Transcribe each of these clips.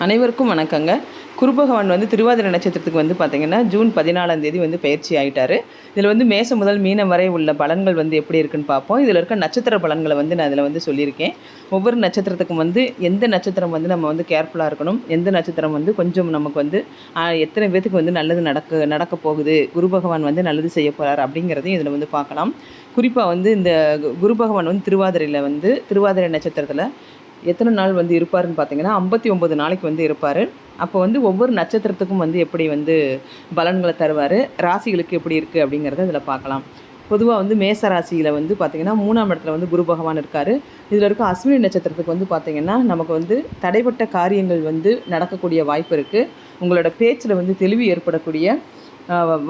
அனைவருக்கும் வணக்கங்க. குருபகவான் வந்து திருவாதிரை நட்சத்திரத்துக்கு வந்து பார்த்திங்கன்னா ஜூன் பதினாலாம் தேதி வந்து பயிற்சி ஆகிட்டாரு இதில் வந்து மேசம் முதல் மீனம் வரை உள்ள பலன்கள் வந்து எப்படி இருக்குன்னு பார்ப்போம் இதில் இருக்க நட்சத்திர பலன்களை வந்து நான் இதில் வந்து சொல்லியிருக்கேன். ஒவ்வொரு நட்சத்திரத்துக்கும் வந்து எந்த நட்சத்திரம் வந்து நம்ம வந்து கேர்ஃபுல்லாக இருக்கணும்? எந்த நட்சத்திரம் வந்து கொஞ்சம் நமக்கு வந்து எத்தனை பேத்துக்கு வந்து நல்லது நடக்க நடக்க போகுது? குரு பகவான் வந்து நல்லது செய்ய போகிறார் அப்படிங்கிறதையும் இதில் வந்து பார்க்கலாம். குறிப்பாக வந்து இந்த கு- குரு பகவான் வந்து திருவாதிரையில் வந்து திருவாதிரை நட்சத்திரத்தில் எத்தனை நாள் வந்து இருப்பாருன்னு பார்த்தீங்கன்னா ஐம்பத்தி ஒம்பது நாளைக்கு வந்து இருப்பார். அப்போ வந்து ஒவ்வொரு நட்சத்திரத்துக்கும் வந்து எப்படி வந்து பலன்களை தருவார்? ராசிகளுக்கு எப்படி இருக்குது அப்படிங்கிறத இதில் பார்க்கலாம். பொதுவாக வந்து மேச ராசியில் வந்து பார்த்திங்கன்னா மூணாம் இடத்துல வந்து குரு பகவான் இருக்கார். இதில் இருக்க அஸ்வினி நட்சத்திரத்துக்கு வந்து பார்த்திங்கன்னா நமக்கு வந்து தடைப்பட்ட காரியங்கள் வந்து நடக்கக்கூடிய வாய்ப்பு இருக்குது உங்களோட பேச்சில் வந்து தெளிவு ஏற்படக்கூடிய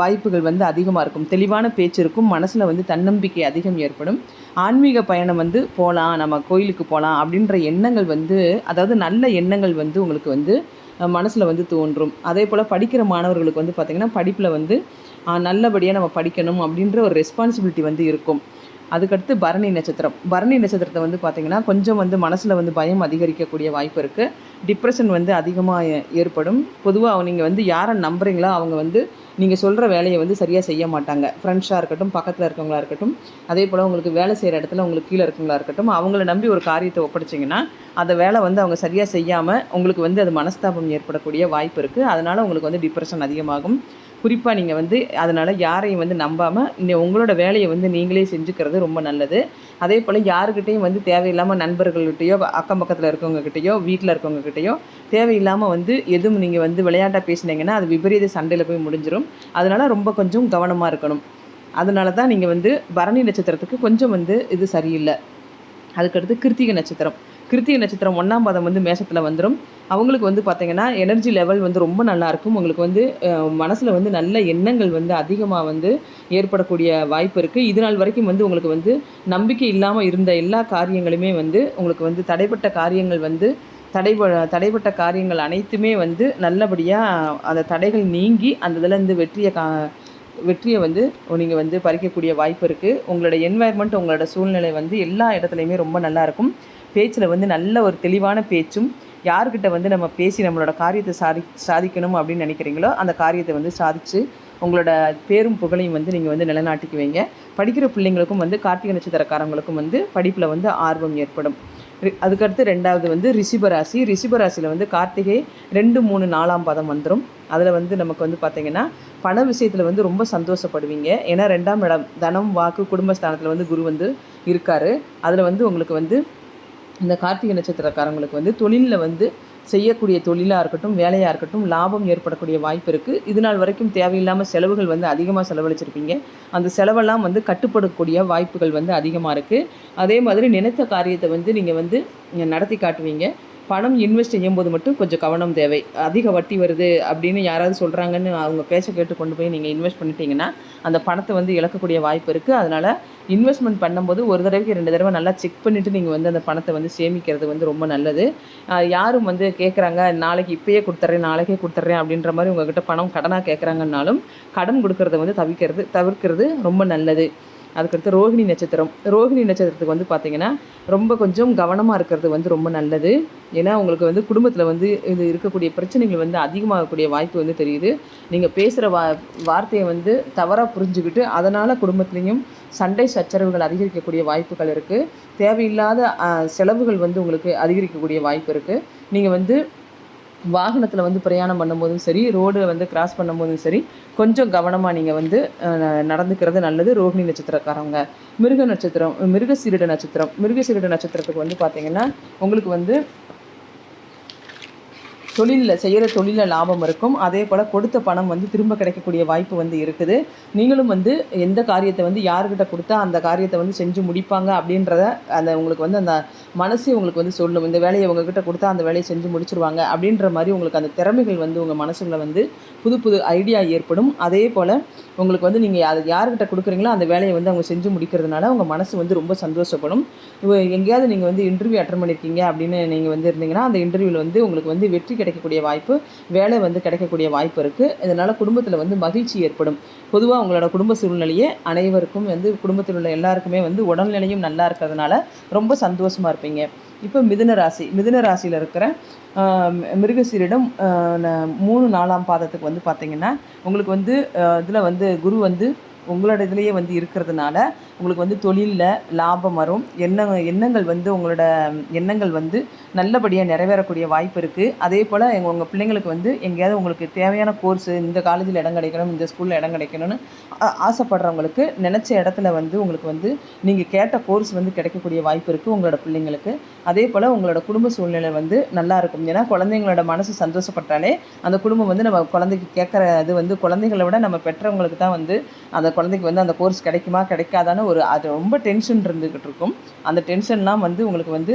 வாய்ப்புகள் வந்து அதிகமாக இருக்கும். தெளிவான பேச்சு இருக்கும். மனசில் வந்து தன்னம்பிக்கை அதிகம் ஏற்படும். ஆன்மீக பயணம் வந்து போகலாம் நம்ம கோயிலுக்கு போகலாம் அப்படின்ற எண்ணங்கள் வந்து அதாவது நல்ல எண்ணங்கள் வந்து உங்களுக்கு வந்து மனசில் வந்து தோன்றும். அதே போல் படிக்கிற மாணவர்களுக்கு வந்து பார்த்திங்கன்னா படிப்பில் வந்து நல்லபடியாக நம்ம படிக்கணும் அப்படின்ற ஒரு ரெஸ்பான்சிபிலிட்டி வந்து இருக்கும். அதுக்கடுத்து பரணி நட்சத்திரம். பரணி நட்சத்திரத்தை வந்து பார்த்திங்கன்னா கொஞ்சம் வந்து மனசில் வந்து பயம் அதிகரிக்கக்கூடிய வாய்ப்பு இருக்குது டிப்ரெஷன் வந்து அதிகமாக ஏற்படும். பொதுவாக நீங்கள் வந்து யாரை நம்புறீங்களோ அவங்க வந்து நீங்கள் சொல்கிற வேலையை வந்து சரியாக செய்ய மாட்டாங்க. ஃப்ரெண்ட்ஸாக இருக்கட்டும் பக்கத்தில் இருக்கவங்களா இருக்கட்டும் அதே போல் உங்களுக்கு வேலை செய்கிற இடத்துல உங்களுக்கு கீழே இருக்கவங்களா இருக்கட்டும் அவங்கள நம்பி ஒரு காரியத்தை ஒப்படைச்சிங்கன்னா அந்த வேலை வந்து அவங்க சரியாக செய்யாமல் உங்களுக்கு வந்து அது மனஸ்தாபம் ஏற்படக்கூடிய வாய்ப்பு இருக்குது அதனால் உங்களுக்கு வந்து டிப்ரெஷன் அதிகமாகும். குறிப்பாக நீங்கள் வந்து அதனால் யாரையும் வந்து நம்பாமல் உங்களோட வேலையை வந்து நீங்களே செஞ்சுக்கிறது ரொம்ப நல்லது. அதே போல் யாருக்கிட்டேயும் வந்து தேவையில்லாமல் நண்பர்கள்கிட்டையோ அக்கம் பக்கத்தில் இருக்கவங்ககிட்டயோ வீட்டில் இருக்கவங்ககிட்டயோ தேவையில்லாமல் வந்து எதுவும் நீங்கள் வந்து விளையாட்டாக பேசுனீங்கன்னா அது விபரீத சண்டையில் போய் முடிஞ்சிடும் அதனால் ரொம்ப கொஞ்சம் கவனமாக இருக்கணும். அதனால தான் நீங்கள் வந்து பரணி நட்சத்திரத்துக்கு கொஞ்சம் வந்து இது சரியில்லை. அதுக்கடுத்து கிருத்திகை நட்சத்திரம். கிருத்திகை நட்சத்திரம் ஒன்றாம் பாதம் வந்து மேஷத்தில் வந்துடும் அவங்களுக்கு வந்து பார்த்திங்கன்னா எனர்ஜி லெவல் வந்து ரொம்ப நல்லாயிருக்கும் உங்களுக்கு வந்து மனசில் வந்து நல்ல எண்ணங்கள் வந்து அதிகமாக வந்து ஏற்படக்கூடிய வாய்ப்பு இருக்குது இது நாள் வரைக்கும் வந்து உங்களுக்கு வந்து நம்பிக்கை இல்லாமல் இருந்த எல்லா காரியங்களுமே வந்து உங்களுக்கு வந்து தடைப்பட்ட காரியங்கள் வந்து தடைப தடைப்பட்ட காரியங்கள் அனைத்துமே வந்து நல்லபடியாக அந்த தடைகள் நீங்கி அந்த இதில் இருந்து வெற்றியை கா வெற்றியை வந்து நீங்கள் வந்து பறிக்கக்கூடிய வாய்ப்பு இருக்குது உங்களோட என்வாயர்மெண்ட் உங்களோட சூழ்நிலை வந்து எல்லா இடத்துலையுமே ரொம்ப நல்லாயிருக்கும் பேச்சில் வந்து நல்ல ஒரு தெளிவான பேச்சும் யார்கிட்ட வந்து நம்ம பேசி நம்மளோட காரியத்தை சாதி சாதிக்கணும் அப்படின்னு நினைக்கிறீங்களோ அந்த காரியத்தை வந்து சாதித்து உங்களோட பேரும் புகழையும் வந்து நீங்கள் வந்து நிலநாட்டிக்குவீங்க படிக்கிற பிள்ளைங்களுக்கும் வந்து கார்த்திகை நட்சத்திரக்காரங்களுக்கும் வந்து படிப்பில் வந்து ஆர்வம் ஏற்படும். அதுக்கடுத்து ரெண்டாவது வந்து ரிஷிபராசி. ரிஷிபராசியில் வந்து கார்த்திகை ரெண்டு மூணு நாலாம் பதம் வந்துடும் அதில் வந்து நமக்கு வந்து பார்த்திங்கன்னா பண விஷயத்தில் வந்து ரொம்ப சந்தோஷப்படுவீங்க. ஏன்னா ரெண்டாம் இடம் தனம் வாக்கு குடும்பஸ்தானத்தில் வந்து குரு வந்து இருக்கார். அதில் வந்து உங்களுக்கு வந்து இந்த கார்த்திகை நட்சத்திரக்காரங்களுக்கு வந்து தொழிலில் வந்து செய்யக்கூடிய தொழிலாக இருக்கட்டும் வேலையாக இருக்கட்டும் லாபம் ஏற்படக்கூடிய வாய்ப்பு இருக்குது இது நாள் வரைக்கும் தேவையில்லாமல் செலவுகள் வந்து அதிகமாக செலவழிச்சிருப்பீங்க அந்த செலவெல்லாம் வந்து கட்டுப்படக்கூடிய வாய்ப்புகள் வந்து அதிகமாக இருக்குது அதே மாதிரி நினைத்த காரியத்தை வந்து நீங்கள் வந்து நடத்தி காட்டுவீங்க. பணம் இன்வெஸ்ட் செய்யும்போது மட்டும் கொஞ்சம் கவனம் தேவை. அதிக வட்டி வருது அப்படின்னு யாராவது சொல்கிறாங்கன்னு அவங்க பேச கேட்டு கொண்டு போய் நீங்கள் இன்வெஸ்ட் பண்ணிட்டீங்கன்னா அந்த பணத்தை வந்து இழக்கக்கூடிய வாய்ப்பு இருக்குது அதனால் இன்வெஸ்ட்மெண்ட் பண்ணும்போது ஒரு தடவைக்கு ரெண்டு தடவை நல்லா செக் பண்ணிவிட்டு நீங்கள் வந்து அந்த பணத்தை வந்து சேமிக்கிறது வந்து ரொம்ப நல்லது. யாரும் வந்து கேட்குறாங்க நாளைக்கு இப்பயே கொடுத்துட்றேன் நாளைக்கே கொடுத்துட்றேன் அப்படின்ற மாதிரி உங்ககிட்ட பணம் கடனாக கேட்குறாங்கன்னாலும் கடன் கொடுக்கறத வந்து தவிர்க்கிறது தவிர்க்கிறது ரொம்ப நல்லது. அதுக்கடுத்து ரோகிணி நட்சத்திரம். ரோகிணி நட்சத்திரத்துக்கு வந்து பார்த்தீங்கன்னா ரொம்ப கொஞ்சம் கவனமாக இருக்கிறது வந்து ரொம்ப நல்லது. ஏன்னா உங்களுக்கு வந்து குடும்பத்தில் வந்து இது இருக்கக்கூடிய பிரச்சனைகள் வந்து அதிகமாகக்கூடிய வாய்ப்பு வந்து தெரியுது. நீங்கள் பேசுகிற வா வார்த்தையை வந்து தவறாக புரிஞ்சுக்கிட்டு அதனால் குடும்பத்துலேயும் சண்டை சச்சரவுகள் அதிகரிக்கக்கூடிய வாய்ப்புகள் இருக்குது தேவையில்லாத செலவுகள் வந்து உங்களுக்கு அதிகரிக்கக்கூடிய வாய்ப்பு இருக்குது நீங்கள் வந்து வாகனத்தில் வந்து பிரயாணம் பண்ணும்போதும் சரி ரோடு வந்து கிராஸ் பண்ணும்போதும் சரி கொஞ்சம் கவனமாக நீங்கள் வந்து நடந்துக்கிறது நல்லது. ரோகிணி நட்சத்திரக்காரவங்க மிருக நட்சத்திரம் மிருகசீரிட நட்சத்திரம் மிருகசீரிட நட்சத்திரத்துக்கு வந்து பார்த்தீங்கன்னா உங்களுக்கு வந்து தொழிலில் செய்கிற தொழிலில் லாபம் இருக்கும். அதே போல் கொடுத்த பணம் வந்து திரும்ப கிடைக்கக்கூடிய வாய்ப்பு வந்து இருக்குது. நீங்களும் வந்து எந்த காரியத்தை வந்து யாருக்கிட்ட கொடுத்தா அந்த காரியத்தை வந்து செஞ்சு முடிப்பாங்க அப்படின்றத அந்த உங்களுக்கு வந்து அந்த மனசே உங்களுக்கு வந்து சொல்லும். இந்த வேலையை உங்ககிட்ட கொடுத்தா அந்த வேலையை செஞ்சு முடிச்சிருவாங்க அப்படின்ற மாதிரி உங்களுக்கு அந்த திறமைகள் வந்து உங்கள் மனசுக்குள்ள வந்து புது புது ஐடியா ஏற்படும். அதே போல் உங்களுக்கு வந்து நீங்கள் அது யாருக்கிட்ட கொடுக்குறீங்களோ அந்த வேலையை வந்து அவங்க செஞ்சு முடிக்கிறதுனால உங்கள் மனசு வந்து ரொம்ப சந்தோஷப்படும். எங்கேயாவது நீங்கள் வந்து இன்டர்வியூ அட்டன் பண்ணியிருக்கீங்க அப்படின்னு நீங்கள் வந்து இருந்தீங்கன்னா அந்த இன்டர்வியூவில் வந்து உங்களுக்கு வந்து வெற்றி கிடைக்க கிடைக்கக்கூடிய வாய்ப்பு வேலை வந்து கிடைக்கக்கூடிய வாய்ப்பு இருக்குது இதனால் குடும்பத்தில் வந்து மகிழ்ச்சி ஏற்படும். பொதுவாக உங்களோட குடும்ப சூழ்நிலையே அனைவருக்கும் வந்து குடும்பத்தில் உள்ள எல்லாருக்குமே வந்து உடல்நிலையும் நல்லா இருக்கிறதுனால ரொம்ப சந்தோஷமாக இருப்பீங்க. இப்போ மிதுன ராசி மிதுன ராசியில் இருக்கிற மிருகசீரிடம் மூணு நாலாம் பாதத்துக்கு வந்து பார்த்திங்கன்னா உங்களுக்கு வந்து இதில் வந்து குரு வந்து உங்களோட இதுலேயே வந்து இருக்கிறதுனால உங்களுக்கு வந்து தொழிலில் லாபம் வரும். எண்ண எண்ணங்கள் வந்து உங்களோட எண்ணங்கள் வந்து நல்லபடியாக நிறைவேறக்கூடிய வாய்ப்பு இருக்குது அதே போல் எங்கள் உங்கள் பிள்ளைங்களுக்கு வந்து எங்கேயாவது உங்களுக்கு தேவையான கோர்ஸு இந்த காலேஜில் இடம் கிடைக்கணும் இந்த ஸ்கூலில் இடம் கிடைக்கணும்னு ஆசைப்படுறவங்களுக்கு நினச்ச இடத்துல வந்து உங்களுக்கு வந்து நீங்கள் கேட்ட கோர்ஸ் வந்து கிடைக்கக்கூடிய வாய்ப்பு இருக்குது உங்களோட பிள்ளைங்களுக்கு. அதே போல் உங்களோட குடும்ப சூழ்நிலை வந்து நல்லா இருக்கும். ஏன்னா குழந்தைங்களோட மனசு சந்தோஷப்பட்டாலே அந்த குடும்பம் வந்து நம்ம குழந்தைக்கு கேட்குற இது வந்து குழந்தைங்களை விட நம்ம பெற்றவங்களுக்கு தான் வந்து அந்த குழந்தைக்கு வந்து அந்த கோர்ஸ் கிடைக்குமா கிடைக்காதான்னு ஒரு அது ரொம்ப டென்ஷன் இருந்துக்கிட்டு இருக்கும் அந்த டென்ஷன்லாம் வந்து உங்களுக்கு வந்து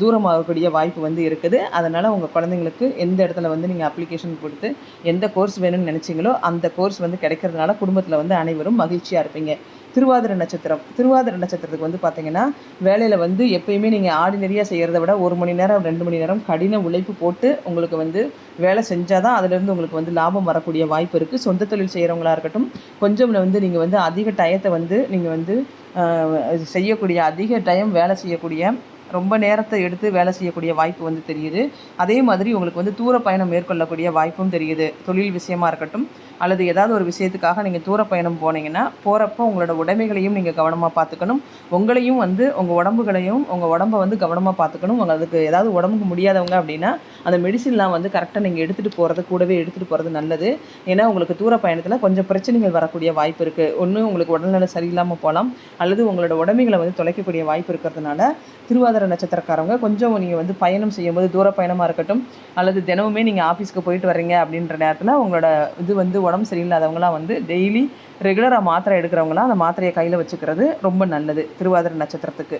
தூரமாகக்கூடிய வாய்ப்பு வந்து இருக்குது. அதனால் உங்கள் குழந்தைங்களுக்கு எந்த இடத்துல வந்து நீங்கள் அப்ளிகேஷன் கொடுத்து எந்த கோர்ஸ் வேணும்னு நினச்சிங்களோ அந்த கோர்ஸ் வந்து கிடைக்கிறதுனால குடும்பத்தில் வந்து அனைவரும் மகிழ்ச்சியாக இருப்பீங்க. திருவாதிரை நட்சத்திரம். திருவாதிரை நட்சத்திரத்துக்கு வந்து பார்த்தீங்கன்னா வேலையில் வந்து எப்பயுமே நீங்கள் ஆர்டினரியாக செய்கிறத விட ஒரு மணி நேரம் ரெண்டு மணி நேரம் கடின உழைப்பு போட்டு உங்களுக்கு வந்து வேலை செஞ்சால் தான் அதுலேருந்து உங்களுக்கு வந்து லாபம் வரக்கூடிய வாய்ப்பு இருக்குது சொந்த தொழில் செய்கிறவங்களா இருக்கட்டும் கொஞ்சம் வந்து நீங்கள் வந்து அதிக டயத்தை வந்து நீங்கள் வந்து செய்யக்கூடிய அதிக டைம் வேலை செய்யக்கூடிய ரொம்ப நேரத்தை எடுத்து வேலை செய்யக்கூடிய வாய்ப்பு வந்து தெரியுது. அதே மாதிரி உங்களுக்கு வந்து தூர பயணம் மேற்கொள்ளக்கூடிய வாய்ப்பும் தெரியுது. தொழில் விஷயமா இருக்கட்டும் அல்லது ஏதாவது ஒரு விஷயத்துக்காக நீங்கள் தூர பயணம் போனீங்கன்னா போகிறப்போ உங்களோட உடைமைகளையும் நீங்கள் கவனமாக பார்த்துக்கணும். உங்களையும் வந்து உங்கள் உடம்புகளையும் உங்கள் உடம்பை வந்து கவனமாக பார்த்துக்கணும். உங்க அதுக்கு ஏதாவது உடம்புக்கு முடியாதவங்க அப்படின்னா அந்த மெடிசின்லாம் வந்து கரெக்டாக நீங்கள் எடுத்துகிட்டு போகிறது கூடவே எடுத்துகிட்டு போகிறது நல்லது. ஏன்னா உங்களுக்கு தூர பயணத்தில் கொஞ்சம் பிரச்சனைகள் வரக்கூடிய வாய்ப்பு இருக்குது ஒன்று உங்களுக்கு உடல்நிலை சரியில்லாமல் போகலாம் அல்லது உங்களோட உடமைகளை வந்து தொலைக்கக்கூடிய வாய்ப்பு இருக்கிறதுனால மூலாதார நட்சத்திரக்காரவங்க கொஞ்சம் நீங்கள் வந்து பயணம் செய்யும்போது தூர பயணமாக இருக்கட்டும் அல்லது தினமுமே நீங்கள் ஆஃபீஸ்க்கு போயிட்டு வரீங்க அப்படின்ற நேரத்தில் உங்களோட இது வந்து உடம்பு சரியில்லாதவங்களாம் வந்து டெய்லி ரெகுலராக மாத்திரை எடுக்கிறவங்களாம் அந்த மாத்திரையை கையில் வச்சுக்கிறது ரொம்ப நல்லது திருவாதிரை நட்சத்திரத்துக்கு.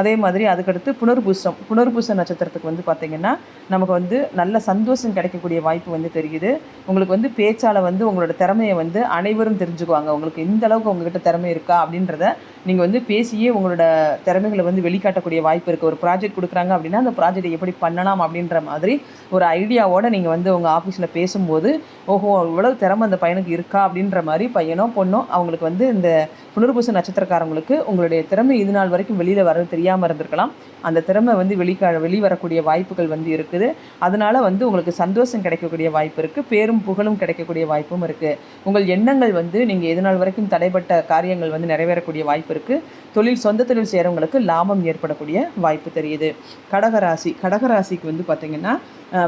அதே மாதிரி அதுக்கடுத்து புனர்பூசம். புனர்பூச நட்சத்திரத்துக்கு வந்து பார்த்திங்கன்னா நமக்கு வந்து நல்ல சந்தோஷம் கிடைக்கக்கூடிய வாய்ப்பு வந்து தெரியுது. உங்களுக்கு வந்து பேச்சால் வந்து உங்களோட திறமையை வந்து அனைவரும் தெரிஞ்சுக்குவாங்க. உங்களுக்கு இந்த அளவுக்கு உங்ககிட்ட திறமை இருக்கா அப்படின்றத நீங்கள் வந்து பேசியே உங்களோட திறமைகளை வந்து வெளிக்காட்டக்கூடிய வாய்ப்பு இருக்குது ஒரு ப்ராஜெக்ட் கொடுக்குறாங்க அப்படின்னா அந்த ப்ராஜெக்ட் எப்படி பண்ணலாம் அப்படின்ற மாதிரி ஒரு ஐடியாவோட நீங்கள் வந்து உங்கள் ஆஃபீஸில் பேசும்போது ஓஹோ இவ்வளோ திறமை அந்த பையனுக்கு இருக்கா? அப்படின்ற மாதிரி பையனோ பொண்ணோ அவங்களுக்கு வந்து இந்த புனர்பூச நட்சத்திரக்காரங்களுக்கு உங்களுடைய திறமை இது நாள் வரைக்கும் வெளியில் வர தெரியாமல் இருந்திருக்கலாம். அந்த திறமை வந்து வெளிக்கா வெளிவரக்கூடிய வாய்ப்புகள் வந்து இருக்குது. அதனால் வந்து உங்களுக்கு சந்தோஷம் கிடைக்கக்கூடிய வாய்ப்பு இருக்குது பேரும் புகழும் கிடைக்கக்கூடிய வாய்ப்பும் இருக்குது உங்கள் எண்ணங்கள் வந்து நீங்கள் எது நாள் வரைக்கும் தடைப்பட்ட காரியங்கள் வந்து நிறைவேறக்கூடிய வாய்ப்பு இருக்குது தொழில் சொந்த தொழில் செய்கிறவங்களுக்கு லாபம் ஏற்படக்கூடிய வாய்ப்பு தெரியுது. கடகராசி கடகராசிக்கு வந்து பார்த்திங்கன்னா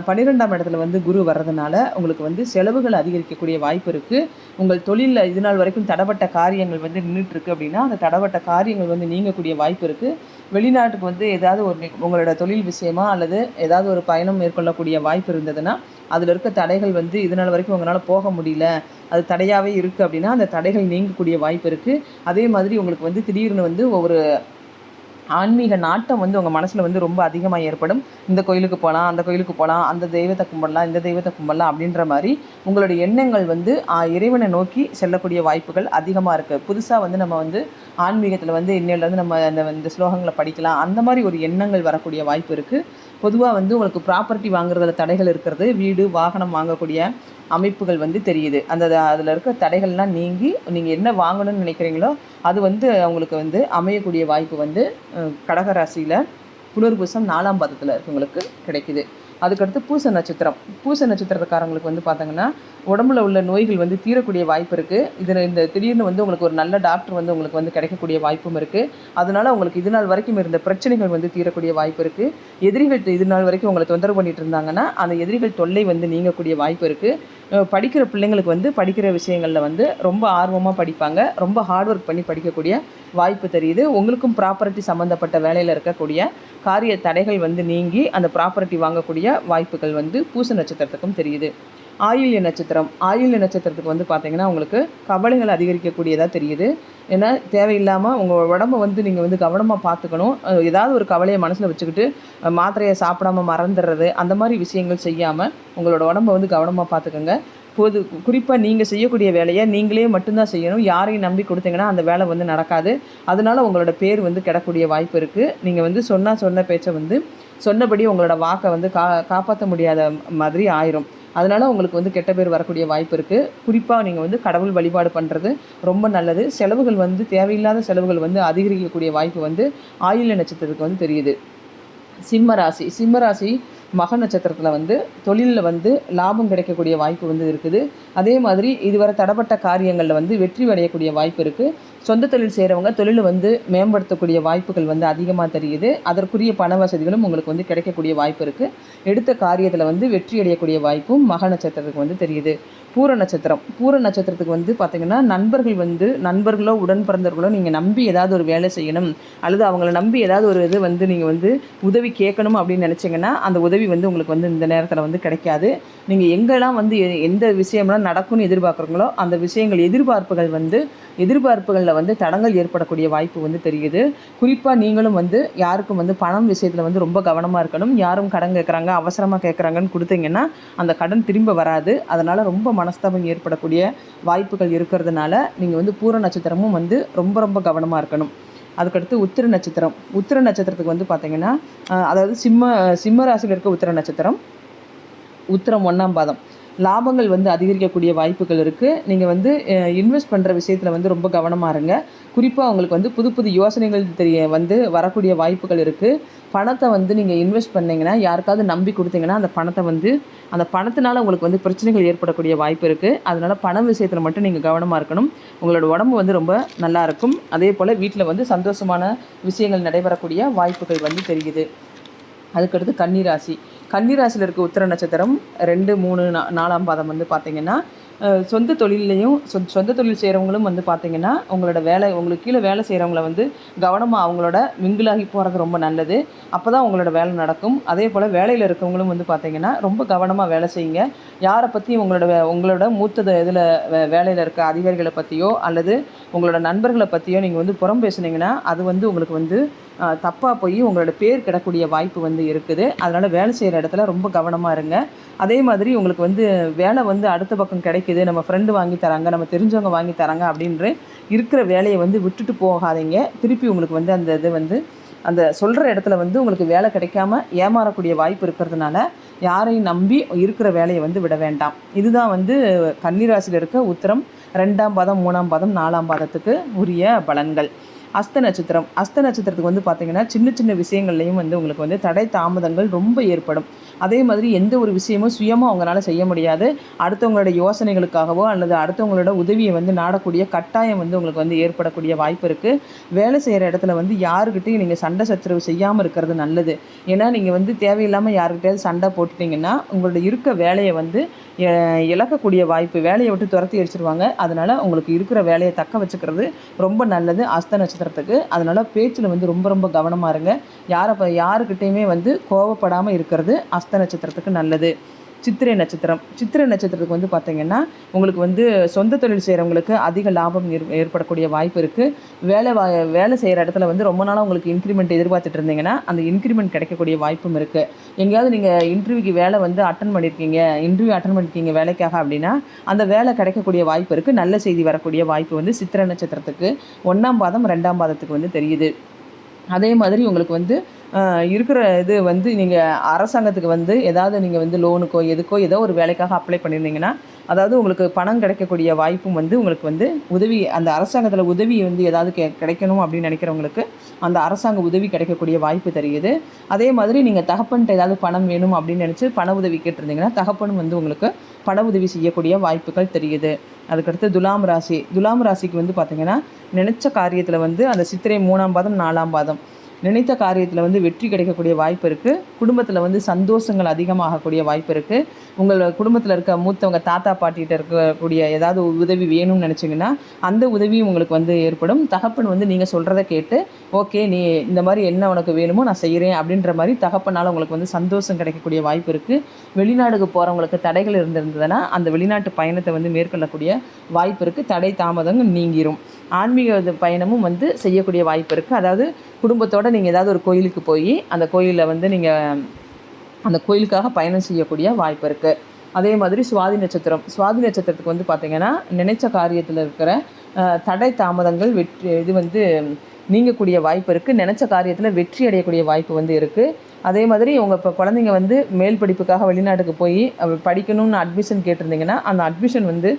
பன்னிரெண்டாம் இடத்துல வந்து குரு வர்றதுனால உங்களுக்கு வந்து செலவுகள் அதிகரிக்கக்கூடிய வாய்ப்பு இருக்குது உங்கள் தொழிலில் இது நாள் வரைக்கும் தடப்பட்ட காரியங்கள் வந்து நின்றுட்டுருக்கு அப்படின்னா அந்த தடப்பட்ட காரியங்கள் வந்து நீங்கக்கூடிய வாய்ப்பு இருக்குது வெளிநாட்டுக்கு வந்து ஏதாவது ஒரு உங்களோட தொழில் விஷயமா அல்லது ஏதாவது ஒரு பயணம் மேற்கொள்ளக்கூடிய வாய்ப்பு இருந்ததுன்னா அதில் இருக்க தடைகள் வந்து இதனால் வரைக்கும் உங்களால் போக முடியல அது தடையாகவே இருக்குது அப்படின்னா அந்த தடைகள் நீங்கக்கூடிய வாய்ப்பு இருக்குது அதே மாதிரி உங்களுக்கு வந்து திடீர்னு வந்து ஒரு ஆன்மீக நாட்டம் வந்து உங்கள் மனசில் வந்து ரொம்ப அதிகமாக ஏற்படும். இந்த கோயிலுக்கு போகலாம் அந்த கோயிலுக்கு போகலாம் அந்த தெய்வத்தை கும்பிடலாம் இந்த தெய்வத்தை கும்பிடலாம் அப்படின்ற மாதிரி உங்களுடைய எண்ணங்கள் வந்து இறைவனை நோக்கி செல்லக்கூடிய வாய்ப்புகள் அதிகமாக இருக்குது புதுசாக வந்து நம்ம வந்து ஆன்மீகத்தில் வந்து இன்னிலேருந்து நம்ம அந்த இந்த ஸ்லோகங்களை படிக்கலாம். அந்த மாதிரி ஒரு எண்ணங்கள் வரக்கூடிய வாய்ப்பு இருக்குது பொதுவாக வந்து உங்களுக்கு ப்ராப்பர்ட்டி வாங்குறதுல தடைகள் இருக்கிறது. வீடு வாகனம் வாங்கக்கூடிய அமைப்புகள் வந்து தெரியுது. அந்த அதில் இருக்க தடைகள்லாம் நீங்கி நீங்கள் என்ன வாங்கணும்னு நினைக்கிறீங்களோ அது வந்து அவங்களுக்கு வந்து அமையக்கூடிய வாய்ப்பு வந்து கடகராசியில் புனர்பூசம் நாலாம் பாதத்தில் இருக்கவங்களுக்கு கிடைக்குது. அதுக்கடுத்து பூச நட்சத்திரம். பூச நட்சத்திரக்காரங்களுக்கு வந்து பார்த்தீங்கன்னா உடம்புல உள்ள நோய்கள் வந்து தீரக்கூடிய வாய்ப்பு இருக்குது இதில் இந்த திடீர்னு வந்து உங்களுக்கு ஒரு நல்ல டாக்டர் வந்து உங்களுக்கு வந்து கிடைக்கக்கூடிய வாய்ப்பும் இருக்குது அதனால உங்களுக்கு இது நாள் வரைக்கும் இருந்த பிரச்சனைகள் வந்து தீரக்கூடிய வாய்ப்பு இருக்குது எதிரிகள் இது நாள் வரைக்கும் உங்களை தொந்தரவு பண்ணிட்டு இருந்தாங்கன்னா அந்த எதிரிகள் தொல்லை வந்து நீங்கக்கூடிய வாய்ப்பு இருக்குது படிக்கிற பிள்ளைங்களுக்கு வந்து படிக்கிற விஷயங்களில் வந்து ரொம்ப ஆர்வமாக படிப்பாங்க. ரொம்ப ஹார்ட் ஒர்க் பண்ணி படிக்கக்கூடிய வாய்ப்பு தெரியுது. உங்களுக்கும் ப்ராப்பர்ட்டி சம்மந்தப்பட்ட வேலையில் இருக்கக்கூடிய காரிய தடைகள் வந்து நீங்கி அந்த ப்ராப்பர்ட்டி வாங்கக்கூடிய வாய்ப்புகள் வந்து பூச நட்சத்திரத்துக்கும் தெரியுது. ஆயுள்ய நட்சத்திரம் ஆயுள்ய நட்சத்திரத்துக்கு வந்து பார்த்தீங்கன்னா உங்களுக்கு கவலைகள் அதிகரிக்கக்கூடியதாக தெரியுது. ஏன்னா தேவையில்லாமல் உங்கள் உடம்ப வந்து நீங்கள் வந்து கவனமாக பார்த்துக்கணும் ஏதாவது ஒரு கவலையை மனசில் வச்சுக்கிட்டு மாத்திரையை சாப்பிடாம மறந்துடுறது அந்த மாதிரி விஷயங்கள் செய்யாமல் உங்களோட உடம்ப வந்து கவனமாக பார்த்துக்கோங்க பொது குறிப்பாக நீங்கள் செய்யக்கூடிய வேலையை நீங்களே மட்டும்தான் செய்யணும். யாரையும் நம்பி கொடுத்தீங்கன்னா அந்த வேலை வந்து நடக்காது. அதனால உங்களோட பேர் வந்து கிடக்கூடிய வாய்ப்பு இருக்குது நீங்கள் வந்து சொன்னால் சொன்ன பேச்சை வந்து சொன்னபடி உங்களோட வாக்கை வந்து கா காப்பாற்ற முடியாத மாதிரி ஆயிரும். அதனால் உங்களுக்கு வந்து கெட்ட பேர் வரக்கூடிய வாய்ப்பு இருக்குது குறிப்பாக நீங்கள் வந்து கடவுள் வழிபாடு பண்ணுறது ரொம்ப நல்லது. செலவுகள் வந்து தேவையில்லாத செலவுகள் வந்து அதிகரிக்கக்கூடிய வாய்ப்பு வந்து ஆயுள நட்சத்திரத்துக்கு வந்து தெரியுது. சிம்ம ராசி. சிம்ம ராசி மக நட்சத்திரத்தில் வந்து தொழிலில் வந்து லாபம் கிடைக்கக்கூடிய வாய்ப்பு வந்து இருக்குது. அதே மாதிரி இதுவரை தடப்பட்ட காரியங்களில் வந்து வெற்றி அடையக்கூடிய வாய்ப்பு இருக்குது சொந்த தொழில் செய்கிறவங்க தொழிலை வந்து மேம்படுத்தக்கூடிய வாய்ப்புகள் வந்து அதிகமாக தெரியுது. அதற்குரிய பண வசதிகளும் உங்களுக்கு வந்து கிடைக்கக்கூடிய வாய்ப்பு இருக்குது எடுத்த காரியத்தில் வந்து வெற்றி அடையக்கூடிய வாய்ப்பும் மக நட்சத்திரத்துக்கு வந்து தெரியுது. பூர நட்சத்திரம். பூர நட்சத்திரத்துக்கு வந்து பார்த்திங்கன்னா நண்பர்கள் வந்து நண்பர்களோ உடன் பிறந்தவர்களோ நீங்கள் நம்பி ஏதாவது ஒரு வேலை செய்யணும். அல்லது அவங்கள நம்பி ஏதாவது ஒரு இது வந்து நீங்கள் வந்து உதவி கேட்கணும் அப்படின்னு நினச்சிங்கன்னா அந்த உதவி வந்து உங்களுக்கு வந்து இந்த நேரத்தில் வந்து கிடைக்காது. நீங்கள் எங்கெல்லாம் வந்து எ- எந்த விஷயம்லாம் நடக்கும்னு எதிர்பார்க்குறீங்களோ அந்த விஷயங்கள் எதிர்பார்ப்புகள் வந்து எதிர்பார்ப்புகளில் வந்து தடங்கள் ஏற்படக்கூடிய வாய்ப்பு வந்து தெரியுது. குறிப்பாக நீங்களும் வந்து யாருக்கும் வந்து பணம் விஷயத்தில் வந்து ரொம்ப கவனமாக இருக்கணும். யாரும் கடன் கேட்குறாங்க அவசரமாக கேட்குறாங்கன்னு கொடுத்தீங்கன்னா அந்த கடன் திரும்ப வராது. அதனால் ரொம்ப மனஸ்தாபம் ஏற்படக்கூடிய வாய்ப்புகள் இருக்கிறதுனால நீங்கள் வந்து பூர நட்சத்திரமும் வந்து ரொம்ப ரொம்ப கவனமாக இருக்கணும். அதுக்கடுத்து உத்திர நட்சத்திரம். உத்திர நட்சத்திரத்துக்கு வந்து பார்த்தீங்கன்னா அதாவது சிம்ம சிம்ம ராசியில் இருக்க உத்திர நட்சத்திரம். உத்திரம் ஒன்றாம் பாதம். லாபங்கள் வந்து அதிகரிக்கக்கூடிய வாய்ப்புகள் இருக்குது நீங்கள் வந்து இன்வெஸ்ட் பண்ணுற விஷயத்தில் வந்து ரொம்ப கவனமாக இருங்க. குறிப்பாக உங்களுக்கு வந்து புது புது யோசனைகள் தெரிய வந்து வரக்கூடிய வாய்ப்புகள் இருக்குது பணத்தை வந்து நீங்கள் இன்வெஸ்ட் பண்ணிங்கன்னா யாருக்காவது நம்பி கொடுத்தீங்கன்னா அந்த பணத்தை வந்து அந்த பணத்தினால உங்களுக்கு வந்து பிரச்சனைகள் ஏற்படக்கூடிய வாய்ப்பு இருக்குது அதனால் பண விஷயத்தில் மட்டும் நீங்கள் கவனமாக இருக்கணும். உங்களோட உடம்பு வந்து ரொம்ப நல்லா இருக்கும். அதே போல் வீட்டில் வந்து சந்தோஷமான விஷயங்கள் நடைபெறக்கூடிய வாய்ப்புகள் வந்து தெரியுது. அதுக்கடுத்து கன்னிராசி. கன்னிராசியில் இருக்க உத்திர நட்சத்திரம் ரெண்டு மூணு நா நாலாம் பாதம் வந்து பார்த்தீங்கன்னா சொந்த தொழிலையும் சொ- சொந்த தொழில் செய்கிறவங்களும் வந்து பார்த்தீங்கன்னா உங்களோட வேலை உங்களுக்கு கீழே வேலை செய்கிறவங்கள வந்து கவனமாக அவங்களோட மிங்கிளாகி போகிறது ரொம்ப நல்லது. அப்போ தான் உங்களோட வேலை நடக்கும். அதே போல் வேலையில் இருக்கவங்களும் வந்து பார்த்தீங்கன்னா ரொம்ப கவனமாக வேலை செய்யுங்க. யாரை பற்றியும் உங்களோட வே- உங்களோட மூத்த இதில் வேலையில் இருக்க அதிகாரிகளை பற்றியோ அல்லது உங்களோட நண்பர்களை பற்றியோ நீங்கள் வந்து புறம் பேசுனீங்கன்னா அது வந்து உங்களுக்கு வந்து தப்பாக போய் உங்களோட பேர் கிடக்கூடிய வாய்ப்பு வந்து இருக்குது. அதனால் வேலை செய்கிற இடத்துல ரொம்ப கவனமாக இருங்க. அதே மாதிரி உங்களுக்கு வந்து வேலை வந்து அடுத்த பக்கம் கிடைக்குது. நம்ம ஃப்ரெண்டு வாங்கி தராங்க நம்ம தெரிஞ்சவங்க வாங்கி தராங்க அப்படின்ற இருக்கிற வேலையை வந்து விட்டுட்டு போகாதீங்க. திருப்பி உங்களுக்கு வந்து அந்த இது வந்து அந்த சொல்கிற இடத்துல வந்து உங்களுக்கு வேலை கிடைக்காம ஏமாறக்கூடிய வாய்ப்பு இருக்கிறதுனால யாரையும் நம்பி இருக்கிற வேலையை வந்து விட வேண்டாம். இதுதான் வந்து கன்னிராசியில் இருக்க உத்தரம். ரெண்டாம் பாதம் மூணாம் பாதம் நாலாம் பாதத்துக்கு உரிய பலன்கள். அஸ்த நட்சத்திரம். அஸ்த நட்சத்திரத்துக்கு வந்து பார்த்தீங்கன்னா சின்ன சின்ன விஷயங்கள்லையும் வந்து உங்களுக்கு வந்து தடை தாமதங்கள் ரொம்ப ஏற்படும். அதே மாதிரி எந்த ஒரு விஷயமும் சுயமாக அவங்களால செய்ய முடியாது. அடுத்தவங்களோட யோசனைகளுக்காகவோ அல்லது அடுத்தவங்களோட உதவியை வந்து நாடக்கூடிய கட்டாயம் வந்து உங்களுக்கு வந்து ஏற்படக்கூடிய வாய்ப்பு இருக்குது வேலை செய்கிற இடத்துல வந்து யாருக்கிட்டையும் நீங்கள் சண்டை சச்சரவு செய்யாமல் இருக்கிறது நல்லது. ஏன்னா நீங்கள் வந்து தேவையில்லாமல் யாருக்கிட்டையாவது சண்டை போட்டுட்டீங்கன்னா உங்களோட இருக்க வேலையை வந்து இழக்கக்கூடிய வாய்ப்பு வேலையை விட்டு துரத்தி அடிச்சிருவாங்க. அதனால் உங்களுக்கு இருக்கிற வேலையை தக்க வச்சுக்கிறது ரொம்ப நல்லது அஸ்த நட்சத்திரத்துக்கு. அதனால் பேச்சில் வந்து ரொம்ப ரொம்ப கவனமாக இருங்க. யாரை ப யாருக்கிட்டேயுமே வந்து கோவப்படாமல் இருக்கிறது அஸ்த நட்சத்திரத்துக்கு நல்லது. சித்திரை நட்சத்திரம். சித்திரை நட்சத்திரத்துக்கு வந்து பார்த்தீங்கன்னா உங்களுக்கு வந்து சொந்த தொழில் செய்கிறவங்களுக்கு அதிக லாபம் ஏற்படக்கூடிய வாய்ப்பு இருக்குது வேலை வா வேலை செய்கிற இடத்துல வந்து ரொம்ப நாளாக உங்களுக்கு இன்க்ரிமெண்ட் எதிர்பார்த்துட்டு இருந்தீங்கன்னா அந்த இன்க்ரிமெண்ட் கிடைக்கக்கூடிய வாய்ப்பும் இருக்குது எங்கேயாவது நீங்கள் இன்டர்வியூக்கு வேலை வந்து அட்டன் பண்ணியிருக்கீங்க இன்டர்வியூ அட்டன் பண்ணியிருக்கீங்க வேலைக்காக அப்படின்னா அந்த வேலை கிடைக்கக்கூடிய வாய்ப்பு இருக்குது நல்ல செய்தி வரக்கூடிய வாய்ப்பு வந்து சித்திரை நட்சத்திரத்துக்கு ஒன்றாம் பாதம் ரெண்டாம் பாதத்துக்கு வந்து தெரியுது. அதே மாதிரி உங்களுக்கு வந்து இருக்கிற இது வந்து நீங்கள் அரசாங்கத்துக்கு வந்து ஏதாவது நீங்கள் வந்து லோனுக்கோ எதுக்கோ ஏதோ ஒரு வேலைக்காக அப்ளை பண்ணியிருந்தீங்கன்னா அதாவது உங்களுக்கு பணம் கிடைக்கக்கூடிய வாய்ப்பும் வந்து உங்களுக்கு வந்து உதவி அந்த அரசாங்கத்தில் உதவி வந்து ஏதாவது கெ கிடைக்கணும் அப்படின்னு நினைக்கிறவங்களுக்கு அந்த அரசாங்க உதவி கிடைக்கக்கூடிய வாய்ப்பு தெரியுது. அதே மாதிரி நீங்கள் தகப்பன்கிட்ட ஏதாவது பணம் வேணும் அப்படின்னு நினச்சி பண உதவி கேட்டிருந்தீங்கன்னா தகப்பனும் வந்து உங்களுக்கு பண உதவி செய்யக்கூடிய வாய்ப்புகள் தெரியுது. அதுக்கடுத்து துலாம் ராசி. துலாம் ராசிக்கு வந்து பார்த்திங்கன்னா நினச்ச காரியத்தில் வந்து அந்த சித்திரை மூணாம் பாதம் நாலாம் பாதம். நினைத்த காரியத்தில் வந்து வெற்றி கிடைக்கக்கூடிய வாய்ப்பு இருக்குது குடும்பத்தில் வந்து சந்தோஷங்கள் அதிகமாகக்கூடிய வாய்ப்பு இருக்குது உங்கள் குடும்பத்தில் இருக்க மூத்தவங்க தாத்தா பாட்டிகிட்ட இருக்கக்கூடிய ஏதாவது உதவி வேணும்னு நினச்சிங்கன்னா அந்த உதவியும் உங்களுக்கு வந்து ஏற்படும். தகப்பன் வந்து நீங்கள் சொல்கிறத கேட்டு ஓகே நீ இந்த மாதிரி என்ன உனக்கு வேணுமோ நான் செய்கிறேன் அப்படின்ற மாதிரி தகப்பனால் உங்களுக்கு வந்து சந்தோஷம் கிடைக்கக்கூடிய வாய்ப்பு இருக்குது வெளிநாடுக்கு போகிறவங்களுக்கு தடைகள் இருந்திருந்ததுன்னா அந்த வெளிநாட்டு பயணத்தை வந்து மேற்கொள்ளக்கூடிய வாய்ப்பு இருக்குது தடை தாமதம் நீங்கிரும். ஆன்மீக பயணமும் வந்து செய்யக்கூடிய வாய்ப்பு இருக்குது அதாவது குடும்பத்தோடு நீங்கள் ஏதாவது ஒரு கோயிலுக்கு போய் அந்த கோயிலில் வந்து நீங்கள் அந்த கோயிலுக்காக பயணம் செய்யக்கூடிய வாய்ப்பு இருக்குது அதே மாதிரி சுவாதி நட்சத்திரம். சுவாதி நட்சத்திரத்துக்கு வந்து பார்த்திங்கன்னா நினைச்ச காரியத்தில் இருக்கிற தடை தாமதங்கள் வெற்றி இது வந்து நீங்கக்கூடிய வாய்ப்பு இருக்குது நினச்ச காரியத்தில் வெற்றி அடையக்கூடிய வாய்ப்பு வந்து இருக்குது அதே மாதிரி உங்கள் இப்போ குழந்தைங்க வந்து மேல் படிப்புக்காக வெளிநாட்டுக்கு போய் அவ படிக்கணும்னு அட்மிஷன் கேட்டிருந்தீங்கன்னா அந்த அட்மிஷன் வந்து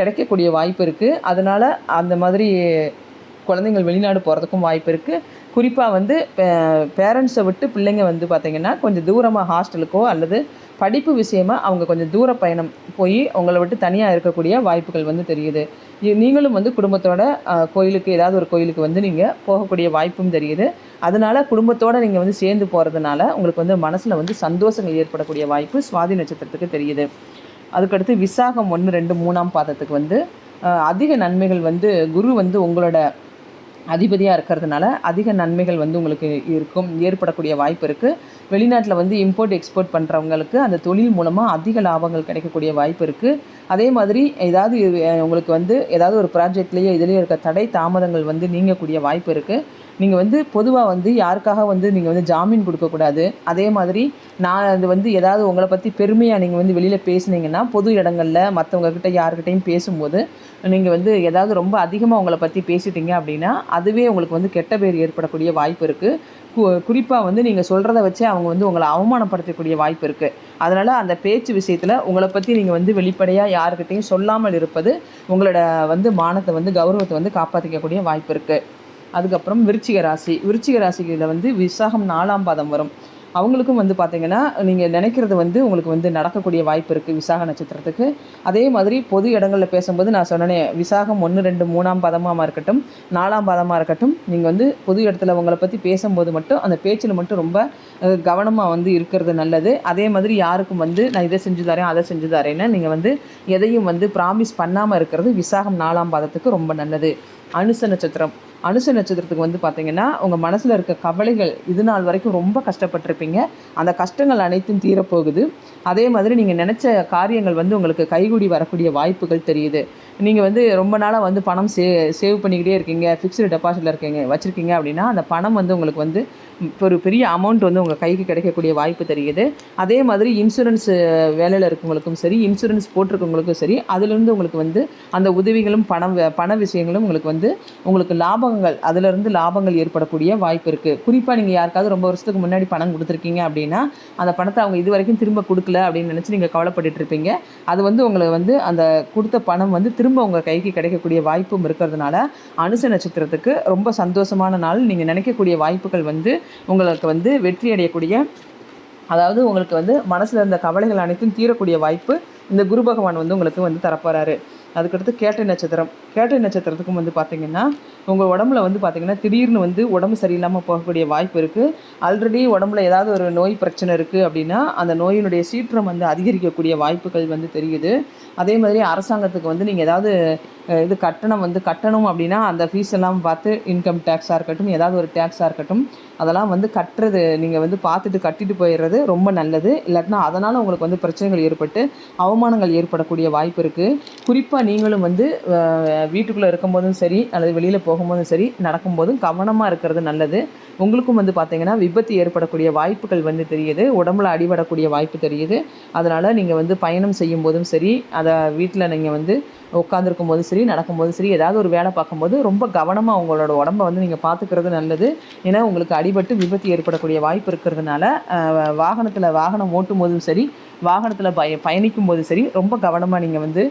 கிடைக்கக்கூடிய வாய்ப்பு இருக்குது அதனால் அந்த மாதிரி குழந்தைங்கள் வெளிநாடு போகிறதுக்கும் வாய்ப்பு இருக்குது குறிப்பாக வந்து பேரண்ட்ஸை விட்டு பிள்ளைங்க வந்து பார்த்திங்கன்னா கொஞ்சம் தூரமாக ஹாஸ்டலுக்கோ அல்லது படிப்பு விஷயமா அவங்க கொஞ்சம் தூர பயணம் போய் அவங்கள விட்டு தனியாக இருக்கக்கூடிய வாய்ப்புகள் வந்து தெரியுது. நீங்களும் வந்து குடும்பத்தோட கோயிலுக்கு ஏதாவது ஒரு கோயிலுக்கு வந்து நீங்கள் போகக்கூடிய வாய்ப்பும் தெரியுது. அதனால் குடும்பத்தோடு நீங்கள் வந்து சேர்ந்து போகிறதுனால உங்களுக்கு வந்து மனசில் வந்து சந்தோஷங்கள் ஏற்படக்கூடிய வாய்ப்பு சுவாதி நட்சத்திரத்துக்கு தெரியுது. அதுக்கடுத்து விசாகம் ஒன்று ரெண்டு மூணாம் பாதத்துக்கு வந்து அதிக நன்மைகள் வந்து குரு வந்து உங்களோட அதிபதியாக இருக்கிறதுனால அதிக நன்மைகள் வந்து உங்களுக்கு இருக்கும் ஏற்படக்கூடிய வாய்ப்பு இருக்குது வெளிநாட்டில் வந்து இம்போர்ட் எக்ஸ்போர்ட் பண்ணுறவங்களுக்கு அந்த தொழில் மூலமாக அதிக லாபங்கள் கிடைக்கக்கூடிய வாய்ப்பு இருக்குது அதே மாதிரி ஏதாவது உங்களுக்கு வந்து ஏதாவது ஒரு ப்ராஜெக்ட்லேயோ இதுலேயோ இருக்க தடை தாமதங்கள் வந்து நீங்கக்கூடிய வாய்ப்பு இருக்குது நீங்கள் வந்து பொதுவாக வந்து யாருக்காக வந்து நீங்கள் வந்து ஜாமீன் கொடுக்கக்கூடாது அதே மாதிரி நான் அது வந்து ஏதாவது உங்களை பற்றி பெருமையாக நீங்கள் வந்து வெளியில் பேசுனீங்கன்னா பொது இடங்களில் மற்றவங்க கிட்ட யாருக்கிட்டையும் பேசும்போது நீங்கள் வந்து ஏதாவது ரொம்ப அதிகமாக உங்களை பற்றி பேசிட்டீங்க அப்படின்னா அதுவே உங்களுக்கு வந்து கெட்ட பேர் ஏற்படக்கூடிய வாய்ப்பு இருக்குது கு குறிப்பாக வந்து நீங்கள் சொல்கிறத வச்சே அவங்க வந்து உங்களை அவமானப்படுத்தக்கூடிய வாய்ப்பு இருக்குது அதனால் அந்த பேச்சு விஷயத்தில் உங்களை பற்றி நீங்கள் வந்து வெளிப்படையாக யாருக்கிட்டையும் சொல்லாமல் இருப்பது உங்களோட வந்து மானத்தை வந்து கௌரவத்தை வந்து காப்பாற்றிக்கக்கூடிய வாய்ப்பு இருக்குது அதுக்கப்புறம் விருச்சிக ராசி. விருச்சிக ராசிகளில் வந்து விசாகம் நாலாம் பாதம் வரும். அவங்களுக்கும் வந்து பார்த்திங்கன்னா நீங்கள் நினைக்கிறது வந்து உங்களுக்கு வந்து நடக்கக்கூடிய வாய்ப்பு இருக்குது விசாக நட்சத்திரத்துக்கு. அதே மாதிரி பொது இடங்களில் பேசும்போது நான் சொன்னேன் விசாகம் ஒன்று ரெண்டு மூணாம் பதமாக இருக்கட்டும் நாலாம் பாதமாக இருக்கட்டும் நீங்கள் வந்து பொது இடத்துல உங்களை பற்றி பேசும்போது மட்டும் அந்த பேச்சில் மட்டும் ரொம்ப கவனமாக வந்து இருக்கிறது நல்லது. அதே மாதிரி யாருக்கும் வந்து நான் இதை செஞ்சு தரேன் அதை செஞ்சு தரேன்னு நீங்கள் வந்து எதையும் வந்து ப்ராமிஸ் பண்ணாமல் இருக்கிறது விசாகம் நாலாம் பாதத்துக்கு ரொம்ப நல்லது. அனுச நட்சத்திரம். அனுச நட்சத்திரத்துக்கு வந்து பார்த்தீங்கன்னா உங்கள் மனசில் இருக்க கவலைகள் இது நாள் வரைக்கும் ரொம்ப கஷ்டப்பட்டிருப்பீங்க. அந்த கஷ்டங்கள் அனைத்தும் தீரப்போகுது. அதே மாதிரி நீங்கள் நினச்ச காரியங்கள் வந்து உங்களுக்கு கைகூடி வரக்கூடிய வாய்ப்புகள் தெரியுது. நீங்கள் வந்து ரொம்ப நாளாக வந்து பணம் சே சேவ் பண்ணிக்கிட்டே இருக்கீங்க ஃபிக்ஸ்டு டெபாசிட்டில் இருக்கீங்க வச்சுருக்கீங்க அப்படின்னா அந்த பணம் வந்து உங்களுக்கு வந்து இப்போ ஒரு பெரிய அமௌண்ட் வந்து உங்கள் கைக்கு கிடைக்கக்கூடிய வாய்ப்பு தெரியுது. அதே மாதிரி இன்சூரன்ஸ் வேலையில் இருக்கவங்களுக்கும் சரி இன்சூரன்ஸ் போட்டிருக்கவங்களுக்கும் சரி அதுலேருந்து உங்களுக்கு வந்து அந்த உதவிகளும் பணம் பண விஷயங்களும் உங்களுக்கு வந்து உங்களுக்கு லாபங்கள் அதிலிருந்து லாபங்கள் ஏற்படக்கூடிய வாய்ப்பு இருக்குது குறிப்பாக நீங்கள் யாருக்காவது ரொம்ப வருஷத்துக்கு முன்னாடி பணம் கொடுத்துருக்கீங்க அப்படின்னா அந்த பணத்தை அவங்க இது வரைக்கும் திரும்ப கொடுக்கல அப்படின்னு நினச்சி நீங்கள் கவலைப்பட்டுட்டு இருப்பீங்க. அது வந்து உங்களை வந்து அந்த கொடுத்த பணம் வந்து திரும்ப திரும்ப உங்கள் கைக்கு கிடைக்கக்கூடிய வாய்ப்பும் இருக்கிறதுனால அனுச நட்சத்திரத்துக்கு ரொம்ப சந்தோஷமான நாள். நீங்கள் நினைக்கக்கூடிய வாய்ப்புகள் வந்து உங்களுக்கு வந்து வெற்றி அடையக்கூடிய அதாவது உங்களுக்கு வந்து மனசில் இருந்த கவலைகள் அனைத்தும் தீரக்கூடிய வாய்ப்பு இந்த குரு பகவான் வந்து உங்களுக்கு வந்து தரப்போறாரு. அதுக்கடுத்து கேட்டை நட்சத்திரம். கேட்டை நட்சத்திரத்துக்கும் வந்து பார்த்திங்கன்னா உங்கள் உடம்புல வந்து பார்த்திங்கன்னா திடீர்னு வந்து உடம்பு சரியில்லாமல் போகக்கூடிய வாய்ப்பு இருக்குது ஆல்ரெடி உடம்புல ஏதாவது ஒரு நோய் பிரச்சனை இருக்குது அப்படின்னா அந்த நோயினுடைய சீற்றம் வந்து அதிகரிக்கக்கூடிய வாய்ப்புகள் வந்து தெரியுது. அதே மாதிரி அரசாங்கத்துக்கு வந்து நீங்கள் ஏதாவது இது கட்டணம் வந்து கட்டணும் அப்படின்னா அந்த ஃபீஸ் எல்லாம் பார்த்து இன்கம் டேக்ஸாக இருக்கட்டும் ஏதாவது ஒரு டேக்ஸாக இருக்கட்டும் அதெல்லாம் வந்து கட்டுறது நீங்கள் வந்து பார்த்துட்டு கட்டிட்டு போயிடுறது ரொம்ப நல்லது. இல்லாட்டினா அதனால் உங்களுக்கு வந்து பிரச்சனைகள் ஏற்பட்டு அவமானங்கள் ஏற்படக்கூடிய வாய்ப்பு இருக்குது குறிப்பாக நீங்களும் வந்து வீட்டுக்குள்ளே இருக்கும்போதும் சரி அல்லது வெளியில் போகும்போதும் சரி நடக்கும்போதும் கவனமாக இருக்கிறது நல்லது. உங்களுக்கும் வந்து பார்த்தீங்கன்னா விபத்து ஏற்படக்கூடிய வாய்ப்புகள் வந்து தெரியுது. உடம்புல அடிபடக்கூடிய வாய்ப்பு தெரியுது. அதனால் நீங்கள் வந்து பயணம் செய்யும் போதும் சரி அதை வீட்டில் நீங்கள் வந்து உட்காந்துருக்கும் போதும் சரி நடக்கும்போது சரி ஏதாவது ஒரு வேலை பார்க்கும்போது ரொம்ப கவனமாக உங்களோட உடம்ப வந்து நீங்கள் பார்த்துக்கிறது நல்லது. ஏன்னா உங்களுக்கு அடிபட்டு விபத்து ஏற்படக்கூடிய வாய்ப்பு இருக்கிறதுனால வாகனத்தில் வாகனம் ஓட்டும் போதும் சரி வாகனத்தில் பய பயணிக்கும் போதும் சரி ரொம்ப கவனமாக நீங்கள் வந்து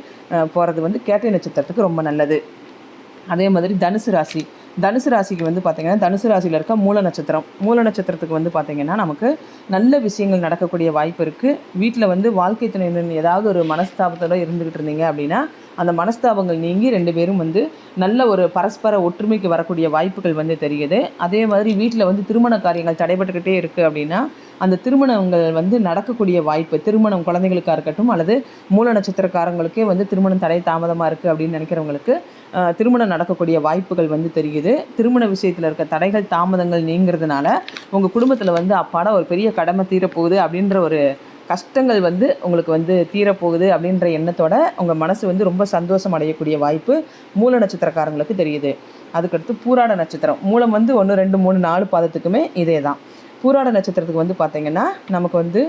போகிறது வந்து கேட்டை நட்சத்திரத்துக்கு ரொம்ப நல்லது. அதே மாதிரி தனுசு ராசி. தனுசு ராசிக்கு வந்து பார்த்திங்கன்னா தனுசு ராசியில் இருக்க மூல நட்சத்திரம். மூல நட்சத்திரத்துக்கு வந்து பார்த்திங்கன்னா நமக்கு நல்ல விஷயங்கள் நடக்கக்கூடிய வாய்ப்பு இருக்குது வீட்டில் வந்து வாழ்க்கை துணையினர் ஏதாவது ஒரு மனஸ்தாபத்தோடு இருந்துக்கிட்டு இருந்தீங்க அப்படின்னா அந்த மனஸ்தாபங்கள் நீங்கி ரெண்டு பேரும் வந்து நல்ல ஒரு பரஸ்பர ஒற்றுமைக்கு வரக்கூடிய வாய்ப்புகள் வந்து தெரியுது. அதே மாதிரி வீட்டில் வந்து திருமண காரியங்கள் தடைபட்டுக்கிட்டே இருக்குது அப்படின்னா அந்த திருமணங்கள் வந்து நடக்கக்கூடிய வாய்ப்பு திருமணம் குழந்தைகளுக்காக இருக்கட்டும் அல்லது மூல நட்சத்திரக்காரங்களுக்கே வந்து திருமணம் தடை தாமதமாக இருக்குது அப்படின்னு நினைக்கிறவங்களுக்கு திருமணம் நடக்கக்கூடிய வாய்ப்புகள் வந்து தெரியுது. திருமண விஷயத்தில் இருக்க தடைகள் தாமதங்கள் நீங்கிறதுனால உங்கள் குடும்பத்தில் வந்து அப்பாடா ஒரு பெரிய கடமை தீரப்போகுது அப்படின்ற ஒரு கஷ்டங்கள் வந்து உங்களுக்கு வந்து தீரப்போகுது அப்படின்ற எண்ணத்தோட உங்கள் மனசு வந்து ரொம்ப சந்தோஷம் அடையக்கூடிய வாய்ப்பு மூல நட்சத்திரக்காரங்களுக்கு தெரியுது. அதுக்கடுத்து பூராட நட்சத்திரம். மூலம் வந்து ஒன்று ரெண்டு மூணு நாலு பாதத்துக்குமே இதே தான் பூராட நட்சத்திரத்துக்கு வந்து பார்த்திங்கன்னா நமக்கு வந்து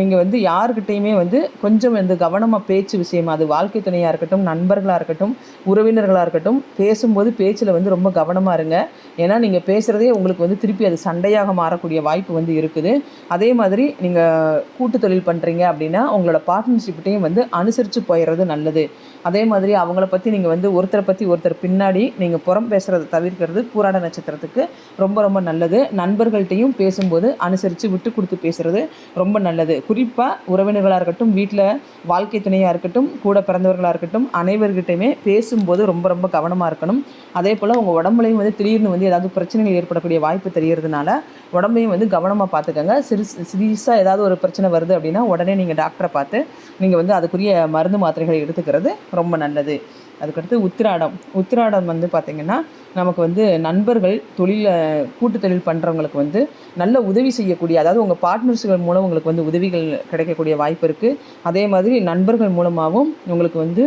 நீங்கள் வந்து யாருக்கிட்டேயுமே வந்து கொஞ்சம் வந்து கவனமாக பேச்சு விஷயமா அது வாழ்க்கை துணையாக இருக்கட்டும் நண்பர்களாக இருக்கட்டும் உறவினர்களாக இருக்கட்டும் பேசும்போது பேச்சில் வந்து ரொம்ப கவனமாக இருங்க. ஏன்னா நீங்கள் பேசுகிறதே உங்களுக்கு வந்து திருப்பி அது சண்டையாக மாறக்கூடிய வாய்ப்பு வந்து இருக்குது. அதே மாதிரி நீங்கள் கூட்டு தொழில் பண்ணுறீங்க அப்படின்னா உங்களோட பார்ட்னர்ஷிப்டையும் வந்து அனுசரித்து போயிடுறது நல்லது. அதே மாதிரி அவங்கள பற்றி நீங்கள் வந்து ஒருத்தரை பற்றி ஒருத்தர் பின்னாடி நீங்கள் புறம் பேசுகிறத தவிர்க்கிறது பூராட நட்சத்திரத்துக்கு ரொம்ப ரொம்ப நல்லது. நண்பர்கள்ட்டையும் பேசும்போது அனுசரித்து விட்டு கொடுத்து பேசுகிறது ரொம்ப நல்லது. குறிப்பாக உறவினர்களாக இருக்கட்டும் வீட்டில் வாழ்க்கை துணையாக இருக்கட்டும் கூட பிறந்தவர்களாக இருக்கட்டும் அனைவர்கிட்டையுமே பேசும்போது ரொம்ப ரொம்ப கவனமாக இருக்கணும். அதே போல் உங்கள் உடம்புலையும் வந்து திடீர்னு வந்து ஏதாவது பிரச்சனைகள் ஏற்படக்கூடிய வாய்ப்பு தெரியறதுனால உடம்பையும் வந்து கவனமாக பார்த்துக்கோங்க சிறு சிறிசாக ஏதாவது ஒரு பிரச்சனை வருது அப்படின்னா உடனே நீங்கள் டாக்டரை பார்த்து நீங்கள் வந்து அதுக்குரிய மருந்து மாத்திரைகளை எடுத்துக்கிறது ரொம்ப நல்லது. அதுக்கடுத்து உத்திராடம். உத்திராடம் வந்து பார்த்திங்கன்னா நமக்கு வந்து நண்பர்கள் தொழிலை கூட்டு தொழில் பண்ணுறவங்களுக்கு வந்து நல்ல உதவி செய்யக்கூடிய அதாவது உங்கள் பார்ட்னர்ஸ்கள் மூலம் உங்களுக்கு வந்து உதவிகள் கிடைக்கக்கூடிய வாய்ப்பு இருக்குது அதே மாதிரி நண்பர்கள் மூலமாகவும் உங்களுக்கு வந்து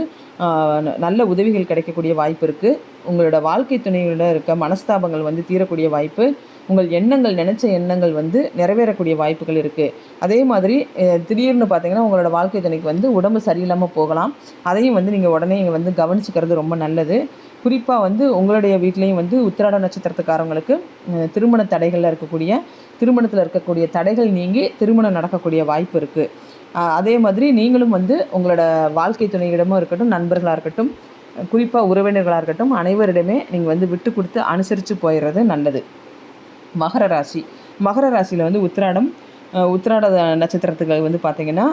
ந- நல்ல உதவிகள் கிடைக்கக்கூடிய வாய்ப்பு இருக்குது உங்களோட வாழ்க்கை துணையோட இருக்க மனஸ்தாபங்கள் வந்து தீரக்கூடிய வாய்ப்பு. உங்கள் எண்ணங்கள் நினச்ச எண்ணங்கள் வந்து நிறைவேறக்கூடிய வாய்ப்புகள் இருக்குது அதே மாதிரி திடீர்னு பார்த்தீங்கன்னா உங்களோட வாழ்க்கை துணைக்கு வந்து உடம்பு சரியில்லாமல் போகலாம். அதையும் வந்து நீங்கள் உடனே இங்கே வந்து கவனிச்சுக்கிறது ரொம்ப நல்லது. குறிப்பாக வந்து உங்களுடைய வீட்லேயும் வந்து உத்திராட நட்சத்திரத்துக்காரங்களுக்கு திருமண தடைகளில் இருக்கக்கூடிய திருமணத்தில் இருக்கக்கூடிய தடைகள் நீங்கி திருமணம் நடக்கக்கூடிய வாய்ப்பு இருக்குது அதே மாதிரி நீங்களும் வந்து உங்களோட வாழ்க்கை துணையிடமும் இருக்கட்டும் நண்பர்களாக இருக்கட்டும் குறிப்பாக உறவினர்களாக இருக்கட்டும் அனைவரிடமே நீங்கள் வந்து விட்டு கொடுத்து அனுசரித்து போயிடுறது நல்லது. மகர ராசி. மகர ராசியில் வந்து உத்திராடம் உத்திராட நட்சத்திரத்துக்கு வந்து பார்த்திங்கன்னா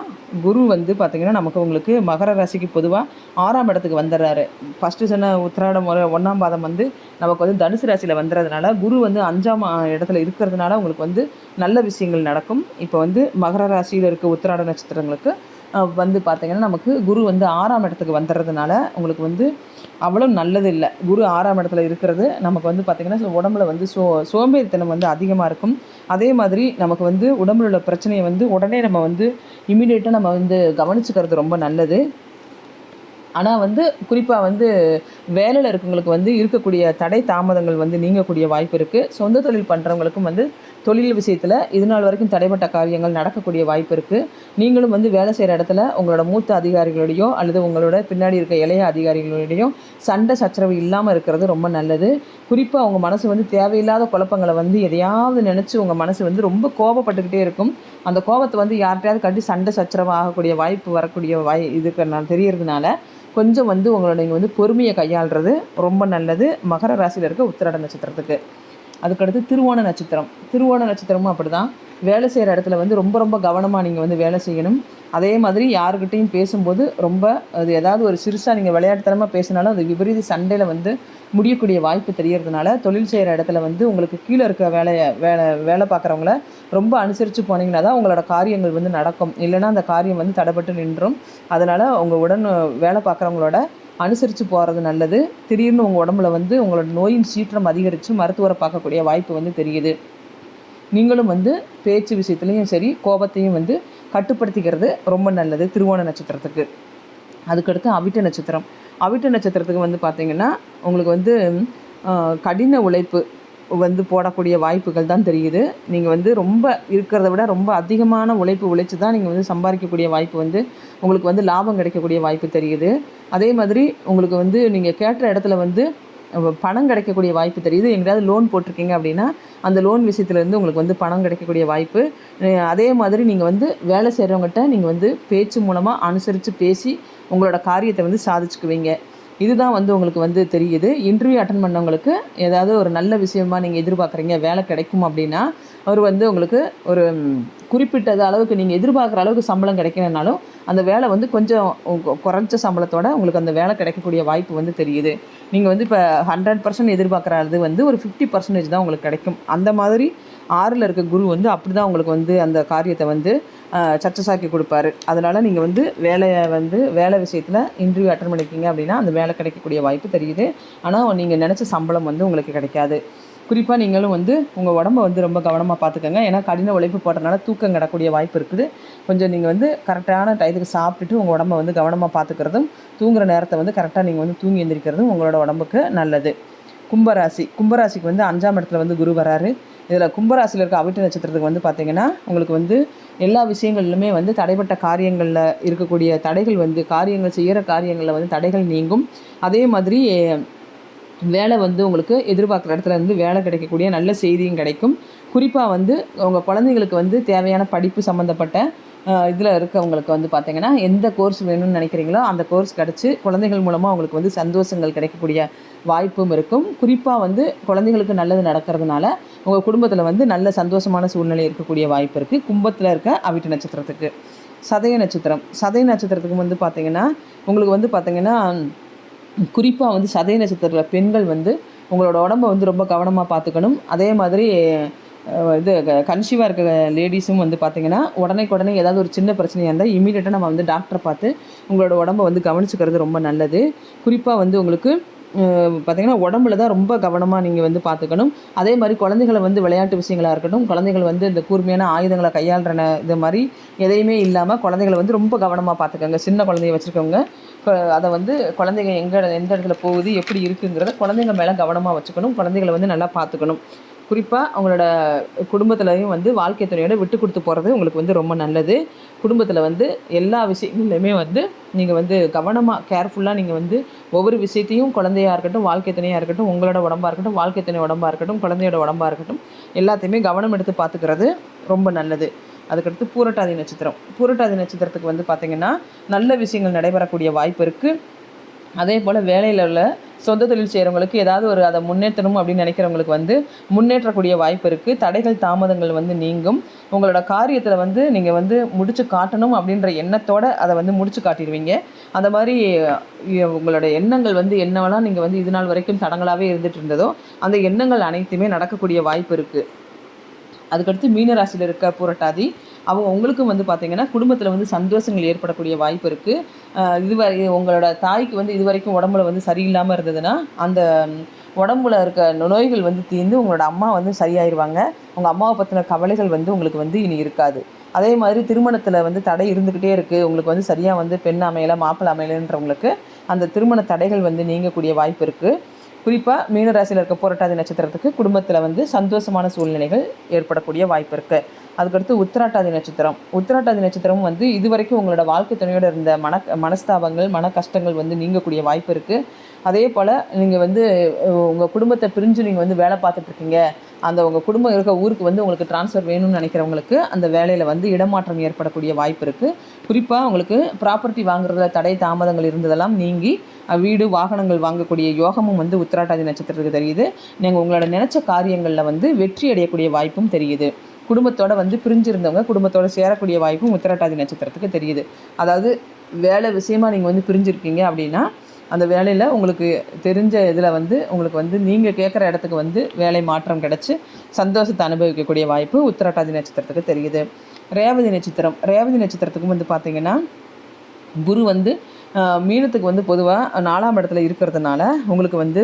குரு வந்து பார்த்திங்கன்னா நமக்கு உங்களுக்கு மகர ராசிக்கு பொதுவாக ஆறாம் இடத்துக்கு வந்துடுறாரு ஃபஸ்ட்டு சொன்ன உத்திராடம் ஒன்றாம் பாதம் வந்து நமக்கு வந்து தனுசு ராசியில் வந்துடுறதுனால குரு வந்து அஞ்சாம் இடத்துல இருக்கிறதுனால உங்களுக்கு வந்து நல்ல விஷயங்கள் நடக்கும். இப்போ வந்து மகர ராசியில் இருக்க உத்திராட நட்சத்திரங்களுக்கு வந்து பார்த்திங்கன்னா நமக்கு குரு வந்து ஆறாம் இடத்துக்கு வந்துடுறதுனால உங்களுக்கு வந்து அவ்வளோ நல்லது இல்லை குரு ஆறாம் இடத்துல இருக்கிறது. நமக்கு வந்து பார்த்திங்கன்னா உடம்புல வந்து சோ சோம்பேறித்தனம் வந்து அதிகமாக இருக்கும். அதே மாதிரி நமக்கு வந்து உடம்புல உள்ள பிரச்சனையை வந்து உடனே நம்ம வந்து இமீடியட்டாக நம்ம வந்து கவனிச்சுக்கிறது ரொம்ப நல்லது. ஆனால் வந்து குறிப்பாக வந்து வேலையில் இருக்கவங்களுக்கு வந்து இருக்கக்கூடிய தடை தாமதங்கள் வந்து நீங்கக்கூடிய வாய்ப்பு இருக்குது சொந்த தொழில் பண்ணுறவங்களுக்கும் வந்து தொழில் விஷயத்தில் இது நாள் வரைக்கும் தடைப்பட்ட காரியங்கள் நடக்கக்கூடிய வாய்ப்பு இருக்குது நீங்களும் வந்து வேலை செய்கிற இடத்துல உங்களோட மூத்த அதிகாரிகளோடையோ அல்லது உங்களோட பின்னாடி இருக்க இளைய அதிகாரிகளோடையோ சண்டை சச்சரவு இல்லாமல் இருக்கிறது ரொம்ப நல்லது. குறிப்பாக உங்கள் மனசு வந்து தேவையில்லாத குழப்பங்களை வந்து எதையாவது நினச்சி உங்கள் மனசு வந்து ரொம்ப கோபப்பட்டுக்கிட்டே இருக்கும். அந்த கோபத்தை வந்து யார்கிட்டயாவது கட்டி சண்டை சச்சரவு ஆகக்கூடிய வாய்ப்பு வரக்கூடிய வாய் இதுக்கு நான் தெரியறதுனால கொஞ்சம் வந்து உங்களோட நீங்கள் வந்து பொறுமையை கையாளுறது ரொம்ப நல்லது. மகர ராசியில் இருக்க உத்திராட நட்சத்திரத்துக்கு. அதுக்கடுத்து திருவோண நட்சத்திரம். திருவோண நட்சத்திரமும் அப்படி தான் வேலை செய்கிற இடத்துல வந்து ரொம்ப ரொம்ப கவனமாக நீங்கள் வந்து வேலை செய்யணும். அதே மாதிரி யாருக்கிட்டையும் பேசும்போது ரொம்ப அது ஏதாவது ஒரு சிறுசாக நீங்கள் விளையாட்டுத்தனமாக பேசினாலும் அது விபரீத சண்டையில் வந்து முடியக்கூடிய வாய்ப்பு தெரியறதுனால தொழில் செய்கிற இடத்துல வந்து உங்களுக்கு கீழே இருக்க வேலையை வேலை வேலை பார்க்குறவங்கள ரொம்ப அனுசரித்து போனீங்கன்னா தான் உங்களோட காரியங்கள் வந்து நடக்கும். இல்லைன்னா அந்த காரியம் வந்து தடைப்பட்டு நின்றும். அதனால் உங்கள் உடன் வேலை பார்க்குறவங்களோட அனுசரித்து போகிறது நல்லது. திடீர்னு உங்கள் உடம்புல வந்து உங்களோட நோயின் சீற்றம் அதிகரித்து மருத்துவரை பார்க்கக்கூடிய வாய்ப்பு வந்து தெரியுது. நீங்களும் வந்து பேச்சு விஷயத்துலையும் சரி கோபத்தையும் வந்து கட்டுப்படுத்திக்கிறது ரொம்ப நல்லது திருவோண நட்சத்திரத்துக்கு. அதுக்கடுத்து அவிட்ட நட்சத்திரம். அவிட்ட நட்சத்திரத்துக்கு வந்து பார்த்திங்கன்னா உங்களுக்கு வந்து கடின உழைப்பு வந்து போடக்கூடிய வாய்ப்புகள் தான் தெரியுது. நீங்கள் வந்து ரொம்ப இருக்கிறத விட ரொம்ப அதிகமான உழைப்பு உழைச்சி தான் நீங்கள் வந்து சம்பாதிக்கக்கூடிய வாய்ப்பு வந்து உங்களுக்கு வந்து லாபம் கிடைக்கக்கூடிய வாய்ப்பு தெரியுது. அதே மாதிரி உங்களுக்கு வந்து நீங்கள் கேட்ட இடத்துல வந்து பணம் கிடைக்கக்கூடிய வாய்ப்பு தெரியுது. எங்கேயாவது லோன் போட்டிருக்கீங்க அப்படின்னா அந்த லோன் விஷயத்துலேருந்து உங்களுக்கு வந்து பணம் கிடைக்கக்கூடிய வாய்ப்பு. அதே மாதிரி நீங்கள் வந்து வேலை செய்கிறவங்ககிட்ட நீங்கள் வந்து பேச்சு மூலமாக அனுசரித்து பேசி உங்களோட காரியத்தை வந்து சாதிச்சுக்குவீங்க. இதுதான் வந்து உங்களுக்கு வந்து தெரியுது. இன்டர்வியூ அட்டன் பண்ணவங்களுக்கு ஏதாவது ஒரு நல்ல விஷயமா நீங்கள் எதிர்பார்க்குறீங்க வேலை கிடைக்கும் அப்படின்னா அவர் வந்து உங்களுக்கு ஒரு குறிப்பிட்டது அளவுக்கு நீங்கள் எதிர்பார்க்குற அளவுக்கு சம்பளம் கிடைக்கலனாலும் அந்த வேலை வந்து கொஞ்சம் குறைஞ்ச சம்பளத்தோட உங்களுக்கு அந்த வேலை கிடைக்கக்கூடிய வாய்ப்பு வந்து தெரியுது. நீங்கள் வந்து இப்போ ஹண்ட்ரட் பர்சன்ட் எதிர்பார்க்குறது வந்து ஒரு ஃபிஃப்டி பர்சன்டேஜ் தான் உங்களுக்கு கிடைக்கும். அந்த மாதிரி ஆறில் இருக்க குரு வந்து அப்படி தான் உங்களுக்கு வந்து அந்த காரியத்தை வந்து சர்ச்சசாக்கி கொடுப்பாரு. அதனால் நீங்கள் வந்து வேலையை வந்து வேலை விஷயத்தில் இன்டர்வியூ அட்டன் பண்ணியிருக்கீங்க அப்படின்னா அந்த வேலை கிடைக்கக்கூடிய வாய்ப்பு தெரியுது. ஆனால் நீங்கள் நினச்ச சம்பளம் வந்து உங்களுக்கு கிடைக்காது. குறிப்பாக நீங்களும் வந்து உங்கள் உடம்ப வந்து ரொம்ப கவனமாக பார்த்துக்கோங்க ஏன்னா கடின உழைப்பு போடுறதுனால தூக்கம் கிடக்கூடிய வாய்ப்பு இருக்குது. கொஞ்சம் நீங்கள் வந்து கரெக்டான டயத்துக்கு சாப்பிட்டுட்டு உங்கள் உடம்ப வந்து கவனமாக பார்த்துக்கிறதும் தூங்குகிற நேரத்தை வந்து கரெக்டாக நீங்கள் வந்து தூங்கி எந்திரிக்கிறதும் உங்களோட உடம்புக்கு நல்லது. கும்பராசி. கும்பராசிக்கு வந்து அஞ்சாம் இடத்துல வந்து குரு வராரு. இதில் கும்பராசியில் இருக்க அவிட்ட நட்சத்திரத்துக்கு வந்து பார்த்திங்கன்னா உங்களுக்கு வந்து எல்லா விஷயங்களிலுமே வந்து தடைப்பட்ட காரியங்களில் இருக்கக்கூடிய தடைகள் வந்து காரியங்கள் செய்கிற காரியங்களில் வந்து தடைகள் நீங்கும். அதே மாதிரி வேலை வந்து உங்களுக்கு எதிர்பார்க்குற இடத்துல இருந்து வேலை கிடைக்கக்கூடிய நல்ல செய்தியும் கிடைக்கும். குறிப்பாக வந்து உங்கள் குழந்தைங்களுக்கு வந்து தேவையான படிப்பு சம்மந்தப்பட்ட இதில் இருக்கவங்களுக்கு வந்து பார்த்திங்கன்னா எந்த கோர்ஸ் வேணும்னு நினைக்கிறீங்களோ அந்த கோர்ஸ் கிடச்சி குழந்தைகள் மூலமாக அவங்களுக்கு வந்து சந்தோஷங்கள் கிடைக்கக்கூடிய வாய்ப்பும் இருக்கும். குறிப்பாக வந்து குழந்தைங்களுக்கு நல்லது நடக்கிறதுனால உங்கள் குடும்பத்தில் வந்து நல்ல சந்தோஷமான சூழ்நிலை இருக்கக்கூடிய வாய்ப்பு இருக்குது கும்பத்தில் இருக்க அவிட்டு நட்சத்திரத்துக்கு. சதய நட்சத்திரம். சதய நட்சத்திரத்துக்கு வந்து பார்த்திங்கன்னா உங்களுக்கு வந்து பார்த்திங்கன்னா குறிப்பாக வந்து சதய நட்சத்திரத்தில் பெண்கள் வந்து உங்களோட உடம்ப வந்து ரொம்ப கவனமாக பார்த்துக்கணும் அதே மாதிரி இது கன்சீவாக இருக்க லேடிஸும் வந்து பார்த்திங்கன்னா உடனே ஏதாவது ஒரு சின்ன பிரச்சனையாக இருந்தால் இமீடியட்டாக நம்ம வந்து டாக்டரை பார்த்து உங்களோட உடம்ப வந்து கவனிச்சுக்கிறது ரொம்ப நல்லது. குறிப்பாக வந்து உங்களுக்கு பார்த்திங்கன்னா உடம்புல தான் ரொம்ப கவனமாக நீங்கள் வந்து பார்த்துக்கணும் அதே மாதிரி குழந்தைகளை வந்து விளையாட்டு விஷயங்களாக இருக்கட்டும் குழந்தைகள் வந்து இந்த கூர்மையான ஆயுதங்களை கையாளுற இது மாதிரி எதையுமே இல்லாமல் குழந்தைகளை வந்து ரொம்ப கவனமாக பார்த்துக்கோங்க சின்ன குழந்தைய வச்சுருக்கவங்க அதை வந்து குழந்தைங்க எங்கே எந்த இடத்துல போகுது எப்படி இருக்குங்கிறத குழந்தைங்க மேலே கவனமாக வச்சுக்கணும். குழந்தைகளை வந்து நல்லா பார்த்துக்கணும் குறிப்பாக அவங்களோட குடும்பத்துலையும் வந்து வாழ்க்கை துணையோட விட்டு கொடுத்து போகிறது உங்களுக்கு வந்து ரொம்ப நல்லது. குடும்பத்தில் வந்து எல்லா விஷயங்கள்லையுமே வந்து நீங்கள் வந்து கவனமாக கேர்ஃபுல்லாக நீங்கள் வந்து ஒவ்வொரு விஷயத்தையும் குழந்தையாக இருக்கட்டும் வாழ்க்கை துணையாக இருக்கட்டும் உங்களோட உடம்பாக இருக்கட்டும் வாழ்க்கை துணை உடம்பாக இருக்கட்டும் குழந்தையோட உடம்பாக இருக்கட்டும் எல்லாத்தையுமே கவனம் எடுத்து பார்த்துக்கிறது ரொம்ப நல்லது. அதுக்கடுத்து பூரட்டாதி நட்சத்திரம். பூரட்டாதி நட்சத்திரத்துக்கு வந்து பார்த்திங்கன்னா நல்ல விஷயங்கள் நடைபெறக்கூடிய வாய்ப்பு இருக்குது அதே போல் வேலையில் உள்ள சொந்த தொழில் செய்கிறவங்களுக்கு ஏதாவது ஒரு அதை முன்னேற்றணும் அப்படின்னு நினைக்கிறவங்களுக்கு வந்து முன்னேற்றக்கூடிய வாய்ப்பு இருக்குது தடைகள் தாமதங்கள் வந்து நீங்கும். உங்களோட காரியத்தில் வந்து நீங்கள் வந்து முடிச்சு காட்டணும் அப்படின்ற எண்ணத்தோடு அதை வந்து முடிச்சு காட்டிடுவீங்க. அந்த மாதிரி உங்களோட எண்ணங்கள் வந்து என்னவெல்லாம் நீங்கள் வந்து இது நாள் வரைக்கும் தடங்களாகவே இருந்துகிட்டு இருந்ததோ அந்த எண்ணங்கள் அனைத்துமே நடக்கக்கூடிய வாய்ப்பு இருக்குது அதுக்கடுத்து மீனராசியில் இருக்க புரட்டாதி அவங்க உங்களுக்கும் வந்து பார்த்தீங்கன்னா குடும்பத்தில் வந்து சந்தோஷங்கள் ஏற்படக்கூடிய வாய்ப்பு இருக்குது இதுவரை உங்களோட தாய்க்கு வந்து இது வரைக்கும் உடம்புல வந்து சரியில்லாமல் இருந்ததுன்னா அந்த உடம்புல இருக்க நோய்கள் வந்து தீர்ந்து உங்களோட அம்மா வந்து சரியாயிருவாங்க. உங்கள் அம்மாவை பற்றின கவலைகள் வந்து உங்களுக்கு வந்து இனி இருக்காது. அதே மாதிரி திருமணத்தில் வந்து தடை இருந்துக்கிட்டே இருக்குது உங்களுக்கு வந்து சரியாக வந்து பெண் அமையலை மாப்பிள்ளை அமையலைன்றவங்களுக்கு அந்த திருமண தடைகள் வந்து நீங்கக்கூடிய வாய்ப்பு இருக்குது குறிப்பாக மீனராசியில் இருக்க புரட்டாதி நட்சத்திரத்துக்கு குடும்பத்தில் வந்து சந்தோஷமான சூழ்நிலைகள் ஏற்படக்கூடிய வாய்ப்பு இருக்குது அதுக்கடுத்து உத்திராட்டாதி நட்சத்திரம். உத்திராட்டாதி நட்சத்திரம் வந்து இது வரைக்கும் உங்களோட வாழ்க்கை துணையோட இருந்த மன மனஸ்தாபங்கள் மன கஷ்டங்கள் வந்து நீங்கக்கூடிய வாய்ப்பு இருக்குது அதே போல் நீங்கள் வந்து உங்கள் குடும்பத்தை பிரிஞ்சு நீங்கள் வந்து வேலை பார்த்துட்ருக்கீங்க அந்த உங்கள் குடும்பம் இருக்க ஊருக்கு வந்து உங்களுக்கு ட்ரான்ஸ்ஃபர் வேணும்னு நினைக்கிறவங்களுக்கு அந்த வேலையில் வந்து இடமாற்றம் ஏற்படக்கூடிய வாய்ப்பு இருக்குது குறிப்பாக உங்களுக்கு ப்ராப்பர்ட்டி வாங்குறதுல தடை தாமதங்கள் இருந்ததெல்லாம் நீங்கி வீடு வாகனங்கள் வாங்கக்கூடிய யோகமும் வந்து உத்திராட்டாதி நட்சத்திரத்துக்கு தெரியுது. நீங்கள் உங்களோட நினச்ச காரியங்களில் வந்து வெற்றி அடையக்கூடிய வாய்ப்பும் தெரியுது. குடும்பத்தோட வந்து பிரிஞ்சிருந்தவங்க குடும்பத்தோட சேரக்கூடிய வாய்ப்பும் உத்திராட்டாதி நட்சத்திரத்துக்கு தெரியுது. அதாவது வேலை விஷயமா நீங்கள் வந்து பிரிஞ்சிருக்கீங்க அப்படின்னா அந்த வேலையில் உங்களுக்கு தெரிஞ்ச இதில் வந்து உங்களுக்கு வந்து நீங்கள் கேட்குற இடத்துக்கு வந்து வேலை மாற்றம் கிடச்சி சந்தோஷத்தை அனுபவிக்கக்கூடிய வாய்ப்பு உத்திராட்டாதி நட்சத்திரத்துக்கு தெரியுது. ரேவதி நட்சத்திரம் ரேவதி நட்சத்திரத்துக்கும் வந்து பார்த்திங்கன்னா குரு வந்து மீனத்துக்கு வந்து பொதுவாக நாலாம் இடத்துல இருக்கிறதுனால உங்களுக்கு வந்து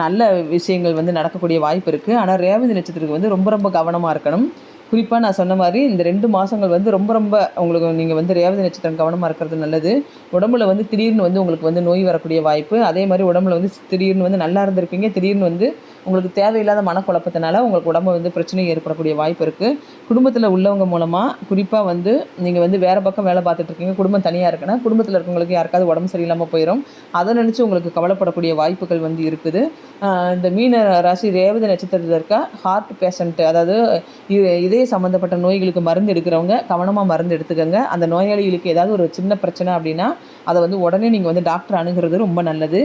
நல்ல விஷயங்கள் வந்து நடக்கக்கூடிய வாய்ப்பு இருக்குது ஆனால் ரேவதி நட்சத்திரத்துக்கு வந்து ரொம்ப ரொம்ப கவனமாக இருக்கணும். குறிப்பாக நான் சொன்ன மாதிரி இந்த ரெண்டு மாதங்கள் வந்து ரொம்ப ரொம்ப உங்களுக்கு நீங்கள் வந்து ரேவதி நட்சத்திரம் கவனமாக இருக்கிறது நல்லது. உடம்புல வந்து திடீர்னு வந்து உங்களுக்கு வந்து நோய் வரக்கூடிய வாய்ப்பு. அதே மாதிரி உடம்புல வந்து திடீர்னு வந்து நல்லா இருந்திருப்பீங்க. திடீர்னு வந்து உங்களுக்கு தேவையில்லாத மனக்குழப்பத்தினால உங்களுக்கு உடம்பு வந்து பிரச்சனை ஏற்படக்கூடிய வாய்ப்பு இருக்குது குடும்பத்தில் உள்ளவங்க மூலமாக குறிப்பாக வந்து நீங்கள் வந்து வேறு பக்கம் வேலை பார்த்துட்டு இருக்கீங்க. குடும்பம் தனியாக இருக்குன்னா குடும்பத்தில் இருக்கவங்களுக்கு யாருக்காவது உடம்பு சரியில்லாமல் போயிடும் அதை நினச்சி உங்களுக்கு கவலைப்படக்கூடிய வாய்ப்புகள் வந்து இருக்குது. இந்த மீன ராசி ரேவதி நட்சத்திரத்தில் இருக்க ஹார்ட் பேஷண்ட்டு அதாவது இதய சம்மந்தப்பட்ட நோய்களுக்கு மருந்து எடுக்கிறவங்க கவனமாக மருந்து எடுத்துக்கோங்க. அந்த நோயாளிகளுக்கு ஏதாவது ஒரு சின்ன பிரச்சனை அப்படின்னா அதை வந்து உடனே நீங்கள் வந்து டாக்டர் அணுகிறது ரொம்ப நல்லது.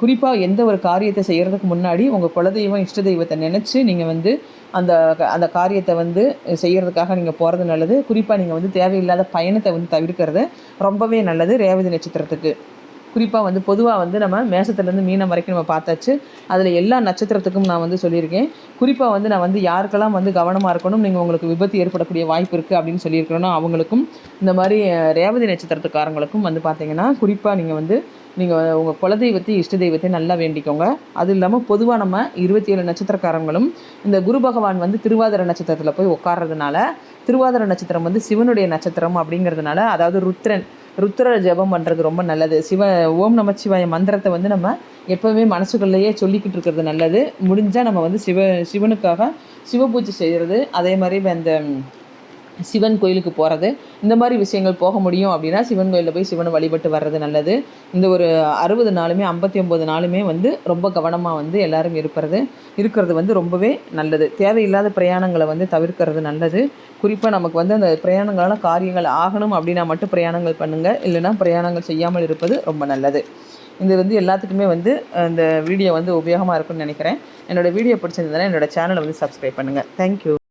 குறிப்பாக எந்த ஒரு காரியத்தை செய்கிறதுக்கு முன்னாடி உங்கள் குலதெய்வம் இஷ்ட தெய்வத்தை நினச்சி நீங்கள் வந்து அந்த அந்த காரியத்தை வந்து செய்கிறதுக்காக நீங்கள் போகிறது நல்லது. குறிப்பாக நீங்கள் வந்து தேவையில்லாத பயணத்தை வந்து தவிர்க்கிறது ரொம்பவே நல்லது ரேவதி நட்சத்திரத்துக்கு. குறிப்பாக வந்து பொதுவாக வந்து நம்ம மேசத்துலேருந்து மீனம் வரைக்கும் நம்ம பார்த்தாச்சு. அதில் எல்லா நட்சத்திரத்துக்கும் நான் வந்து சொல்லியிருக்கேன். குறிப்பாக வந்து நான் வந்து யாருக்கெல்லாம் வந்து கவனமாக இருக்கணும் நீங்கள் உங்களுக்கு விபத்து ஏற்படக்கூடிய வாய்ப்பு இருக்குது அப்படின்னு சொல்லியிருக்கிறோன்னா அவங்களுக்கும் இந்த மாதிரி ரேவதி நட்சத்திரத்துக்காரங்களுக்கும் வந்து பார்த்தீங்கன்னா குறிப்பாக நீங்கள் வந்து நீங்கள் உங்கள் குலதெய்வத்தையும் இஷ்ட தெய்வத்தையும் நல்லா வேண்டிக்கோங்க. அது இல்லாமல் பொதுவாக நம்ம இருபத்தி ஏழு நட்சத்திரக்காரங்களும் இந்த குரு பகவான் வந்து திருவாதிர நட்சத்திரத்தில் போய் உட்கார்றதுனால திருவாதிர நட்சத்திரம் வந்து சிவனுடைய நட்சத்திரம் அப்படிங்கிறதுனால அதாவது ருத்ரன் ருத்ர ஜெபம் பண்ணுறது ரொம்ப நல்லது. சிவ ஓம் நமச்சிவாய மந்திரத்தை வந்து நம்ம எப்போவுமே மனசுக்குள்ளேயே சொல்லிக்கிட்டு இருக்கிறது நல்லது. முடிஞ்சால் நம்ம வந்து சிவ சிவனுக்காக சிவ பூஜை செய்கிறது அதே மாதிரி அந்த சிவன் கோயிலுக்கு போகிறது இந்த மாதிரி விஷயங்கள் போக முடியும் அப்படின்னா சிவன் கோயிலில் போய் சிவனை வழிபட்டு வர்றது நல்லது. இந்த ஒரு அறுபது நாளுமே ஐம்பத்தி ஒம்பது நாளுமே வந்து ரொம்ப கவனமாக வந்து எல்லோரும் இருக்கிறது இருக்கிறது வந்து ரொம்பவே நல்லது. தேவையில்லாத பிரயாணங்களை வந்து தவிர்க்கிறது நல்லது. குறிப்பாக நமக்கு வந்து அந்த பிரயாணங்களால் காரியங்கள் ஆகணும் அப்படின்னா மட்டும் பிரயாணங்கள் பண்ணுங்கள் இல்லைன்னா பிரயாணங்கள் செய்யாமல் இருப்பது ரொம்ப நல்லது. இது வந்து எல்லாத்துக்குமே வந்து இந்த வீடியோ வந்து உபயோகமாக இருக்கும்னு நினைக்கிறேன். என்னோடய வீடியோ பிடிச்சிருந்ததுன்னா என்னோடய சேனலை வந்து சப்ஸ்கிரைப் பண்ணுங்கள் தேங்க்யூ